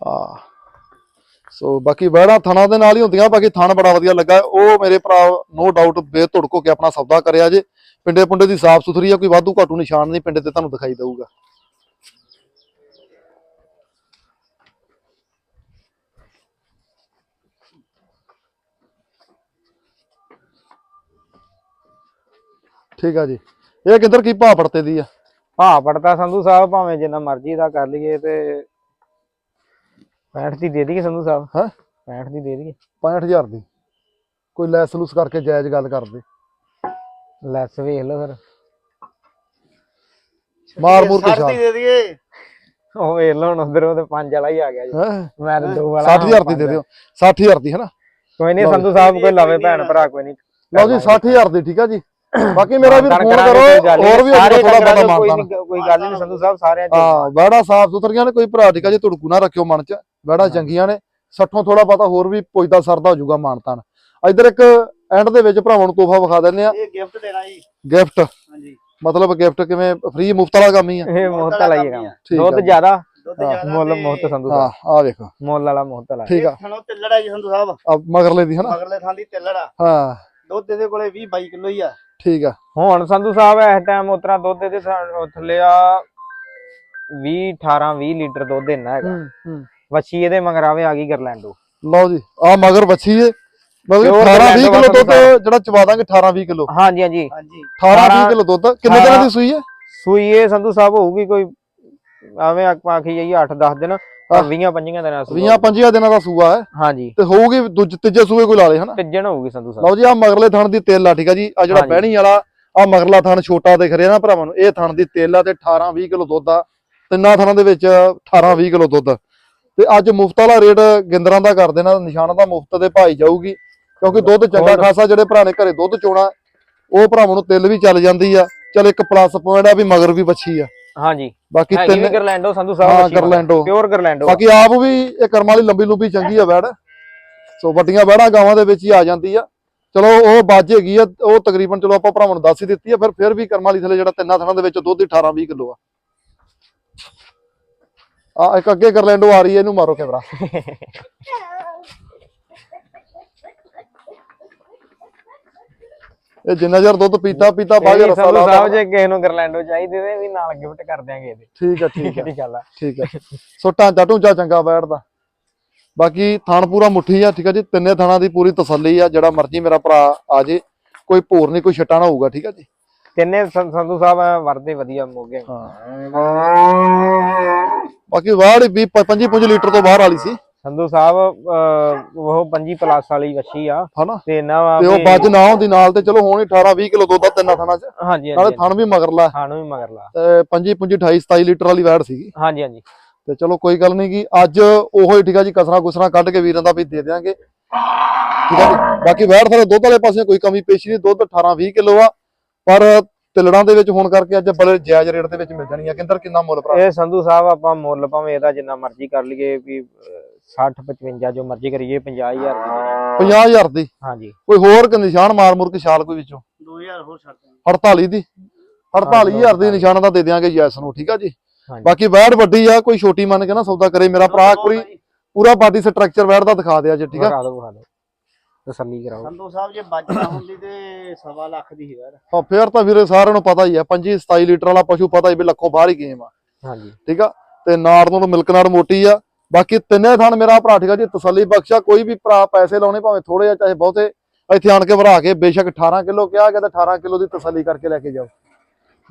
ਆ। ਸੋ ਬਾਕੀ ਵਹਿੜਾ ਥਣਾ ਦੇ ਨਾਲ ਹੀ ਹੁੰਦੀਆਂ, ਬਾਕੀ ਥਣ ਬੜਾ ਵਧੀਆ ਲੱਗਾ। ਉਹ ਮੇਰੇ ਭਰਾ ਨੋ ਡਾਊਟ ਬੇਧੁੜਕ ਕੇ ਆਪਣਾ ਸੌਦਾ ਕਰਿਆ ਜੇ। ਪਿੰਡੇ ਪੁੰਡੇ ਦੀ ਸਾਫ਼ ਸੁਥਰੀ ਆ, ਕੋਈ ਵਾਧੂ ਘਾਟੂ ਨਿਸ਼ਾਨ ਨਹੀਂ ਪਿੰਡੇ ਤੇ ਤੁਹਾਨੂੰ ਦਿਖਾਈ ਦਊਗਾ। ਠੀਕ ਆ ਜੀ। ਇਹ ਕਿੱਧਰ ਕੀ ਭਾਅ ਪੜਤੇ ਦੀ ਆ? ਭਾਅ ਪੜਤਾ ਸੰਧੂ ਸਾਹਿਬ, ਭਾਵੇਂ ਜਿੰਨਾ ਮਰਜ਼ੀ ਦਾ ਕਰ ਲਈਏ ਤੇ 65 ਦੀ ਦੇ ਦਈਏ ਸੰਧੂ ਸਾਹਿਬ। ਹੈਂ? 65 ਦੀ ਦੇ ਦਈਏ। 65000 ਦੀ। ਕੋਈ ਲੈਸ ਲੂਸ ਕਰਕੇ ਜਾਇਜ਼ ਗੱਲ ਕਰਦੇ ਲੈਸ ਵੇਖ ਲਓ ਫਿਰ। ਮਾਰ ਮੂਰ ਕੇ ਸਰਦੀ ਛਾਲ। ਦੇ ਦਈਏ। ਉਹ ਵੇਖ ਲਓ ਹੁਣ ਉਧਰੋਂ ਤੇ ਪੰਜ ਵਾਲਾ ਹੀ ਆ ਗਿਆ ਜੀ? ਮੈਂ ਤੇ ਦੋ ਵਾਲਾ 60000 ਦੀ ਦੇ ਦਿਓ। 60000 ਦੀ ਹੈ ਨਾ ਕੋਈ ਨਹੀਂ ਸੰਧੂ ਸਾਹਿਬ ਕੋਈ ਲਵੇ ਭੈਣ ਭਰਾ ਕੋਈ ਨਹੀਂ। ਲਓ ਜੀ 60000 ਦੀ ਠੀਕ ਆ ਜੀ। ਬਾਕੀ ਮੇਰਾ ਵੀ ਫੋਨ ਕਰੋ। ਹੋਰ ਵੀ ਸਾਰੇ ਥੋੜਾ ਚੋਂ ਕੋਈ ਗੱਲ ਨਹੀਂ ਸੰਧੂ ਸਾਹਿਬ ਸਾਰਿਆਂ ਚ ਹਾਂ ਵੜਾ ਸਾਫ਼ ਸੁਥਰੀਆਂ ਨੇ ਕੋਈ ਭਰਾ ਠੀਕ ਆ ਜੀ ਧੁੜਕੂ ਨਾ ਰੱਖਿਓ ਮਨ ਚ। ਵੜਾ ਚੰਗੀਆਂ ਨੇ ਸੱਠੋਂ ਥੋੜਾ ਬਹੁਤਾ ਹੋਰ ਵੀ ਪੁੱਜਦਾ ਸਰਦਾ ਹੋ ਜਾਊਗਾ ਮਾਨਤਾਨ। ਇਧਰ ਇੱਕ ਐਂਡ ਦੇ ਵਿੱਚ ਭਰਾਵਾਂ ਨੂੰ ਤੋਹਫਾ ਵਿਖਾ ਦਿੰਦੇ ਆ ਇਹ ਗਿਫਟ ਦੇਣਾ ਜੀ। ਗਿਫਟ ਹਾਂਜੀ। ਮਤਲਬ ਗਿਫਟ ਕਿਵੇਂ? ਫ੍ਰੀ ਮੁਫਤ ਵਾਲਾ ਕੰਮ ਹੀ ਆ। ਇਹ ਮੁਹਤ ਵਾਲਾ ਹੀ ਠੀਕ ਦੁੱਧ। ਜ਼ਿਆਦਾ? ਦੁੱਧ ਹਾਂ, ਜ਼ਿਆਦਾ ਮੁੱਲ ਤੇ ਮੁਹਤ ਸੰਧੂ ਹਾਂ ਸਾਹਿਬ। ਆ ਵੇਖੋ। ਮੁੱਲ ਵਾਲਾ ਮੁਹਤ ਵਾਲਾ। ਠੀਕ ਆ। ਥਣੋਂ ਤਿੱਲੜਾ ਜੀ ਸੰਧੂ ਸਾਹਿਬ। ਆ ਮਗਰਲੇ ਦੀ ਹਨਾ? ਮਗਰਲੇ ਥਾਂ ਦੀ ਤਿੱਲੜਾ। ਹਾਂ। ਦੁੱਧ ਇਹਦੇ ਕੋਲੇ 20 22 ਕਿਲੋ ਹੀ ਆ। ਠੀਕ ਆ। ਹੁਣ ਸੰਧੂ ਸਾਹਿਬ ਇਸ ਟਾਈਮ ਉਤਰਾ ਦੁੱਧ ਥਾ- ਥੱਲੇ ਆ 20 18 20 ਲੀਟਰ ਦੁੱਧ ਇੰਨਾ ਹੈਗਾ। ਹੂੰ ਹੂੰ। ਵੱਛੀ ਇਹਦੇ ਮਗਰਾਵੇ ਆ ਗਈ ਗਰਲੈਂਡੋ। ਲਓ ਜੀ ਆ ਮਗਰ ਏ। ਮਤਲਬ Pure 18 20 Orlando ਕਿਲੋ ਦਾ ਦੁੱਧ ਜਿਹੜਾ ਚਵਾ ਦਾਂਗੇ 18 20 ਕਿਲੋ। ਹਾਂਜੀ ਹਾਂਜੀ। ਹਾਂਜੀ। 18 20 ਅਠਾਰਾਂ- ਕਿਲੋ ਦੁੱਧ ਕਿੰਨੇ ਦਿਨਾਂ ਦੀ ਸੂਈ ਹੈ ਸੂਈ ਇਹ ਸੰਧੂ ਸਾਹਿਬ ਹੋਊਗੀ ਕੋਈ ਆਵੇਂ ਆਪਾਂ ਆਖੀ ਜਾਈਏ 8 10 ਦਿਨ 20 25 ਦਿਨਾਂ ਸੂਆ 20 25 ਦਿਨਾਂ ਦਾ ਸੂਆ ਹੈ ਹਾਂਜੀ। ਤੇ ਹੋਊਗੀ ਦੂਜੇ ਤੀਜੇ ਸੂਏ ਕੋਈ ਲਾ ਲੇ ਹਨਾ? ਤੀਜਣ ਹੋਊਗੀ ਸੰਧੂ ਸਾਹਿਬ। ਲਓ ਜੀ ਆ ਮਗਰਲੇ ਥਣ ਦੀ ਤੇਲ ਆ ਠੀਕ ਆ ਜੀ। ਆ ਜਿਹੜਾ। ਬਹਿਣੀ ਵਾਲਾ ਆ ਮਗਰਲਾ ਥਣ ਛੋਟਾ ਦਿਖ ਰਿਹਾ ਨਾ ਭਰਾਵਾਂ ਨੂੰ। ਇਹ ਥਣ ਦੀ ਤੇਲ ਆ ਤੇ 18 20 ਕਿਲੋ ਦੁੱਧ ਆ। ਤਿੰਨਾਂ ਥਣਾਂ ਦੇ ਵਿੱਚ 18 20 ਕਿਲੋ ਦੁੱਧ। ਤੇ ਅੱਜ ਮੁਫਤ ਵਾਲਾ ਰੇਟ ਗਿੰਦਰਾਂ ਦਾ ਕਰ ਦੇਣਾ ਨਿਸ਼ਾਨਾ ਦਾ ਮੁਫਤ ਦੇ ਭਾਈ ਜਾਊਗੀ ਕਿਉਂਕਿ ਦੁੱਧ ਚੰਗਾ। ਖਾਸਾ ਜਿਹੜੇ ਭਰਾ ਨੇ ਘਰੇ ਦੁੱਧ ਚੋਣਾ ਉਹ ਭਰਾਵਾਂ ਨੂੰ ਤਿਲ ਵੀ ਚੱਲ ਜਾਂਦੀ ਆ। ਚਲ ਇੱਕ ਪਲੱਸ ਪੁਆਇੰਟ ਆ ਵੀ ਮਗਰ ਵੀ ਬੱਚੀ ਆ। ਹਾਂਜੀ। ਬਾਕੀ ਤਿੰਨ ਗਰਲੈਂਡੋ ਸੰਧੂ ਹਾਂ ਸਾਹਿਬ ਗਰਲੈਂਡੋ। ਪਿਓਰ ਗਰਲੈਂਡੋ। ਬਾਕੀ ਆਪ ਵੀ ਇਹ ਕਰਮ ਵਾਲੀ ਲੰਬੀ ਲੁੰਬੀ ਚੰਗੀ ਆ ਵੈੜ ਸੋ ਵੱਡੀਆਂ ਵੈੜਾਂ ਗਾਵਾਂ ਦੇ ਵਿੱਚ ਹੀ ਆ ਜਾਂਦੀ ਆ। ਚਲੋ ਉਹ ਬਾਜ ਹੈਗੀ ਆ ਉਹ ਤਕਰੀਬਨ ਚਲੋ ਆਪਾਂ ਭਰਾਵਾਂ ਨੂੰ ਦੱਸ ਹੀ ਦਿੱਤੀ ਆ ਫਿਰ ਫਿਰ ਵੀ ਕਰਮ ਵਾਲੀ ਥਲੇ ਜਿਹੜਾ ਤਿੰਨਾਂ ਥਣਾਂ ਦੇ ਵਿੱਚ ਦੁੱਧ ਹੀ 18 20 ਕਿਲੋ ਆ। ਆ ਇੱਕ ਅੱਗੇ ਗਰਲੈਂਡੋ ਆ ਰਹੀ ਹੈ ਇਹਨੂੰ ਮਾਰੋ ਕੈਮਰਾ। ਇਹ ਜਿੰਨਾ ਚਿਰ ਦੁੱਧ ਪੀਤਾ ਪੀਤਾ ਬਾਅਦ ਚ ਰਸਾ ਸੰਧੂ ਸਾਹਿਬ ਲਾਉਂਦਾ ਜੇ ਕਿਸੇ ਨੂੰ ਗਰਲੈਂਡੋ ਚਾਹੀਦੇ ਤੇ ਵੀ ਨਾਲ ਗਿਫਟ ਕਰ ਦਿਆਂਗੇ ਇਹਦੇ। ਠੀਕ ਆ ਠੀਕ ਆ ਗੱਲ ਆ। ਠੀਕ ਹੈ। ਸੋ ਢਾਂਚਾ ਢੂੰਚਾ ਚੰਗਾ ਬੈਠਦਾ। ਬਾਕੀ ਥਣ ਪੂਰਾ ਮੁੱਠੀ ਆ ਠੀਕ ਹੈ ਜੀ। ਤਿੰਨੇ ਥਣਾਂ ਦੀ ਪੂਰੀ ਤਸੱਲੀ ਆ ਜਿਹੜਾ ਮਰਜ਼ੀ ਮੇਰਾ ਭਰਾ ਆ ਜੇ ਕੋਈ ਭੋਰ ਨਹੀਂ ਕੋਈ ਛਟਾ ਨਾ ਹੋਊਗਾ ਠੀਕ ਹੈ ਜੀ। ਤਿੰਨੇ ਸੰ- ਸੰਧੂ ਸਾਹਿਬ ਐਂ ਵਰਦੇ ਵਧੀਆ ਮੋਗੇ। ਬਾਕੀ ਵਾੜ ਵੀ 25 25 ਲੀਟਰ ਤੋਂ ਬਾਹਰ ਵਾਲੀ ਸੀ। ਸੰਧੂ ਸਾਹਿਬ ਅਹ, ਉਹ 25 ਪਲੱਸ ਵਾਲੀ ਵੱਛੀ ਆ। ਹਨਾ? ਤੇ ਇਹਨਾਂ ਵਾ ਤੇ ਉਹ ਵੀ- ਬੱਜ ਨਾ ਹੁੰਦੀ ਨਾਲ ਤੇ ਚਲੋ ਹੁਣ ਹੀ 18 20 ਕਿਲੋ ਦੁੱਧ ਆ ਤਿੰਨਾਂ ਥਣਾਂ 'ਚ। ਹਾਂਜੀ ਨਾਲੇ ਹਾਂਜੀ। ਥਣ ਵੀ ਮਗਰਲਾ ਖਾਣੂ ਵੀ ਮਗਰ ਲਾ। ਤੇ 25 25 28 27 ਲੀਟਰ ਵਾਲੀ ਵੈੜ ਸੀਗੀ। ਹਾਂਜੀ ਹਾਂਜੀ। ਤੇ ਚਲੋ ਕੋਈ ਗੱਲ ਨਹੀਂ ਗੀ ਅੱਜ ਉਹੋ ਹੀ ਠੀਕ ਆ ਜੀ ਕਸਰਾ ਕੁਸਰਾ ਕੱਢ ਕੇ ਵੀਰਾਂ ਦਾ ਵੀ ਦੇ ਦਿਆਂਗੇ। ਠੀਕ ਆ ਜੀ। ਬਾਕੀ ਵੈੜ ਥਲੇ ਦੁੱਧ ਵਾਲੇ ਪਾਸੇ ਕੋਈ ਕਮੀ ਪੇਸ਼ੀ ਨਹੀਂ ਦੁੱਧ 18 20 ਕਿਲੋ ਆ। ਪਰ ਤਿਲੜਾਂ ਦੇ ਵਿੱਚ ਹੋਣ ਕਰਕੇ ਅੱਜ ਬੜੇ ਜਾਇਜ਼ ਰੇਟ ਦੇ ਵਿੱਚ ਮਿਲ ਜਾਣੀ ਆ। ਕਿੰਦਰ ਕਿੰਨਾ ਮੁੱਲ ਭਰਾ? ਇਹ ਸੰਧੂ ਸਾਹਿਬ ਆਪਾਂ ਮੁੱਲ ਭਾਵੇਂ ਇਹਦਾ ਜਿੰਨਾ ਮਰਜ਼ੀ ਕਰ ਲਈਏ ਵੀ 60 55 ਜੋ ਮਰਜ਼ੀ ਕਰੀਏ 50000 ਦੀ। 50000 ਦੀ? ਹਾਂਜੀ। ਕੋਈ ਹੋਰ ਕਿ ਨਿਸ਼ਾਨ ਮਾਰ ਮੁਰ ਕੇ ਛਾਲ ਕੋਈ ਵਿੱਚੋਂ? 2000 ਹੋਰ ਛੱਡ ਦਾਂਗੇ 48 ਦੀ? 48000 ਦੀ ਨਿਸ਼ਾਨਾ ਦਾ ਦੇ ਦਿਆਂਗੇ ਯੈਸ ਨੂੰ ਠੀਕ ਆ ਜੀ। ਬਾਕੀ ਵੈੜ ਵੱਡੀ ਆ ਕੋਈ ਛੋਟੀ ਮੰਨ ਕੇ ਨਾ ਸੌਦਾ ਕਰੇ। ਮੇਰਾ ਭਰਾ ਪੂਰੀ ਪੂਰਾ ਬਾਡੀ ਸਟਰਕਚਰ ਵੈੜ ਦਾ ਦਿਖਾ ਦਿਆ ਜੀ ਠੀਕ ਆ? ਤਸੱਲੀ ਕਰਾਓ। ਸੰਧੂ ਸਾਹਿਬ ਜੇ ਬਚਣਾ ਹੁੰਦੀ ਤੇ ਸਵਾ ਲੱਖ ਦੀ ਹੈ ਆ ਫੇਰ ਤਾਂ ਵੀਰੇ ਸਾਰਿਆਂ ਨੂੰ ਪਤਾ ਹੀ ਆ 25 27 ਲੀਟਰ ਵਾਲਾ ਪਸ਼ੂ ਪਤਾ ਹੀ ਵੀ ਲੱਖੋਂ ਬਾਹਰ ਹੀ ਗੇਮ ਆ। ਹਾਂਜੀ। ਠੀਕ ਆ? ਤੇ ਨਾੜ ਨੂੰ ਤਾਂ ਮਿਲਕ ਨਾੜ ਮੋਟੀ ਆ। ਬਾਕੀ ਤਿੰਨੇ ਥਣ ਮੇਰਾ ਭਰਾ ਠੀਕ ਆ ਜੀ ਤਸੱਲੀ ਬਖਸ਼ਾ ਕੋਈ ਵੀ ਭਰਾ ਪੈਸੇ ਲਾਉਣੇ ਭਾਵੇਂ ਥੋੜੇ ਆ ਚਾਹੇ ਬਹੁਤੇ ਇੱਥੇ ਆਣ ਕੇ ਭਰਾ ਕੇ ਬੇਸ਼ੱਕ 18 ਕਿਲੋ ਕਿਹਾ ਗਿਆ ਤਾਂ 18 ਕਿਲੋ ਦੀ ਤਸੱਲੀ ਕਰਕੇ ਲੈ ਕੇ ਜਾਓ।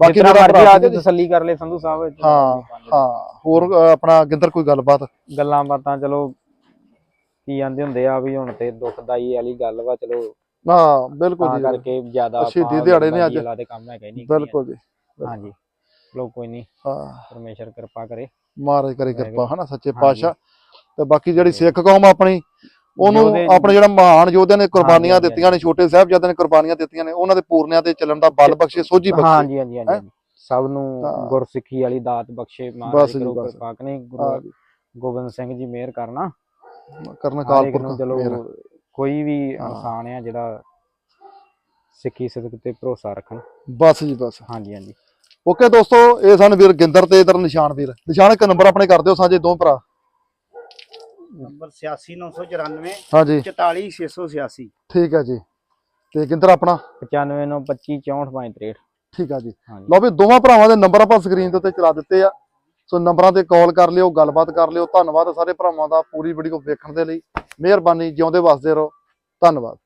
ਬਾਕੀ ਮੇਰਾ ਭਰਾ ਆ ਕੇ ਆ ਜੀ। ਤਸੱਲੀ ਕਰ ਲੈ ਸੰਧੂ ਸਾਹਿਬ। ਹਾਂ ਹਾਂ। ਹੋਰ ਆਪਣਾ ਗਿੰਦਰ ਕੋਈ ਗੱਲਬਾਤ? ਗੱਲਾਂ ਬਾਤਾਂ ਚਲੋ ਕੀ ਜਾਂਦੇ ਹੁੰਦੇ ਆ ਵੀ ਹੁਣ ਤੇ ਦੁਖਦਾਈ ਵਾਲੀ ਗੱਲ ਵਾ ਚਲੋ ਨਾ ਬਿਲਕੁਲ ਤਾਂ ਜੀ ਕਰਕੇ ਜ਼ਿਆਦਾ ਸ਼ਹੀਦੀ ਦਿਹਾੜੇ ਨੇ ਅੱਜ। ਤੇ ਕੰਮ ਹੈਗਾ ਹੀ ਨਹੀਂ ਬਿਲਕੁਲ ਜੀ ਹਾਂਜੀ ਚਲੋ ਕੋਈ ਨਹੀਂ ਹਾਂ ਪਰਮੇਸ਼ਰ ਕਿਰਪਾ ਕਰੇ ਮਹਾਰਾਜ ਕਰੇ ਕਿਰਪਾ। ਹਨਾ ਸੱਚੇ। ਪਾਤਸ਼ਾਹ ਤੇ ਬਾਕੀ ਜਿਹੜੀ ਸਿੱਖ ਕੌਮ ਆਪਣੀ ਉਹਨੂੰ ਆਪਣੇ ਜਿਹੜਾ ਮਹਾਨ ਯੋਧਿਆਂ ਨੇ ਕੁਰਬਾਨੀਆਂ ਦਿੱਤੀਆਂ ਨੇ ਛੋਟੇ ਸਾਹਿਬਜ਼ਾਦਿਆਂ ਨੇ ਕੁਰਬਾਨੀਆਂ ਦਿੱਤੀਆਂ ਨੇ ਉਹਨਾਂ ਦੇ ਪੂਰਨਿਆਂ ਤੇ ਚੱਲਣ ਦਾ ਬਲ ਬਖਸ਼ੇ ਸੋਝੀ ਬਖਸ਼ੇ ਹਾਂਜੀ ਹਾਂਜੀ ਹਾਂਜੀ ਹੈਂ? ਸਭ ਨੂੰ ਹਾਂ। ਗੁਰਸਿੱਖੀ ਵਾਲੀ ਦਾਤ ਬਖਸ਼ੇ ਮਹਾਰਾਜ। ਕਿਰਪਾ ਕਰੇ ਹਾਂ ਗੁਰੂ ਗੋਬਿੰਦ ਸਿੰਘ ਜੀ ਮਿਹਰ ਕਰਨਾ ਕਰਨ ਹਰ ਕਾਲ ਇੱਕ ਨੂੰ ਚਲੋ ਮੇਰਾ। ਕੋਈ ਵੀ। ਇਨਸਾਨ ਆ ਜਿਹੜਾ ਸਿੱਖੀ ਸਿਦਕ ਤੇ ਭਰੋਸਾ ਰੱਖਣ। ਬਸ ਜੀ ਬਸ। ਹਾਂਜੀ ਹਾਂਜੀ। ਓਕੇ ਦੋਸਤੋ ਇਹ ਸਨ ਵੀਰ ਗਿੰਦਰ ਤੇ ਇਧਰ ਨਿਸ਼ਾਨ ਵੀਰ। ਨਿਸ਼ਾਨ ਇੱਕ ਨੰਬਰ ਆਪਣੇ ਕਰ ਦਿਓ ਸਾਂਝੇ ਦੋ ਭਰਾ। ਨੰਬਰ 86994 ਹਾਂਜੀ। 44686 ਠੀਕ ਹੈ ਜੀ। ਤੇ ਕਿੰਦਰ ਆਪਣਾ? 95 ਨੂੰ 25 64 65 ਠੀਕ ਆ ਜੀ। ਹਾਂਜੀ। ਲਓ ਵੀ ਦੋਵਾਂ ਭਰਾਵਾਂ ਦੇ ਨੰਬਰ ਆਪਾਂ ਸਕਰੀਨ ਦੇ ਉੱਤੇ ਚਲਾ ਦਿੱਤੇ ਆ। ਸੋ ਨੰਬਰਾਂ ਤੇ ਕਾਲ ਕਰ ਲਿਓ, ਗੱਲਬਾਤ ਕਰ ਲਿਓ। ਧੰਨਵਾਦ ਸਾਰੇ ਭਰਾਵਾਂ ਦਾ ਪੂਰੀ ਵੀਡੀਓ ਵੇਖਣ ਦੇ ਲਈ। ਮਿਹਰਬਾਨੀ, ਜਿਉਂਦੇ ਵਸਦੇ ਰਹੋ। ਧੰਨਵਾਦ।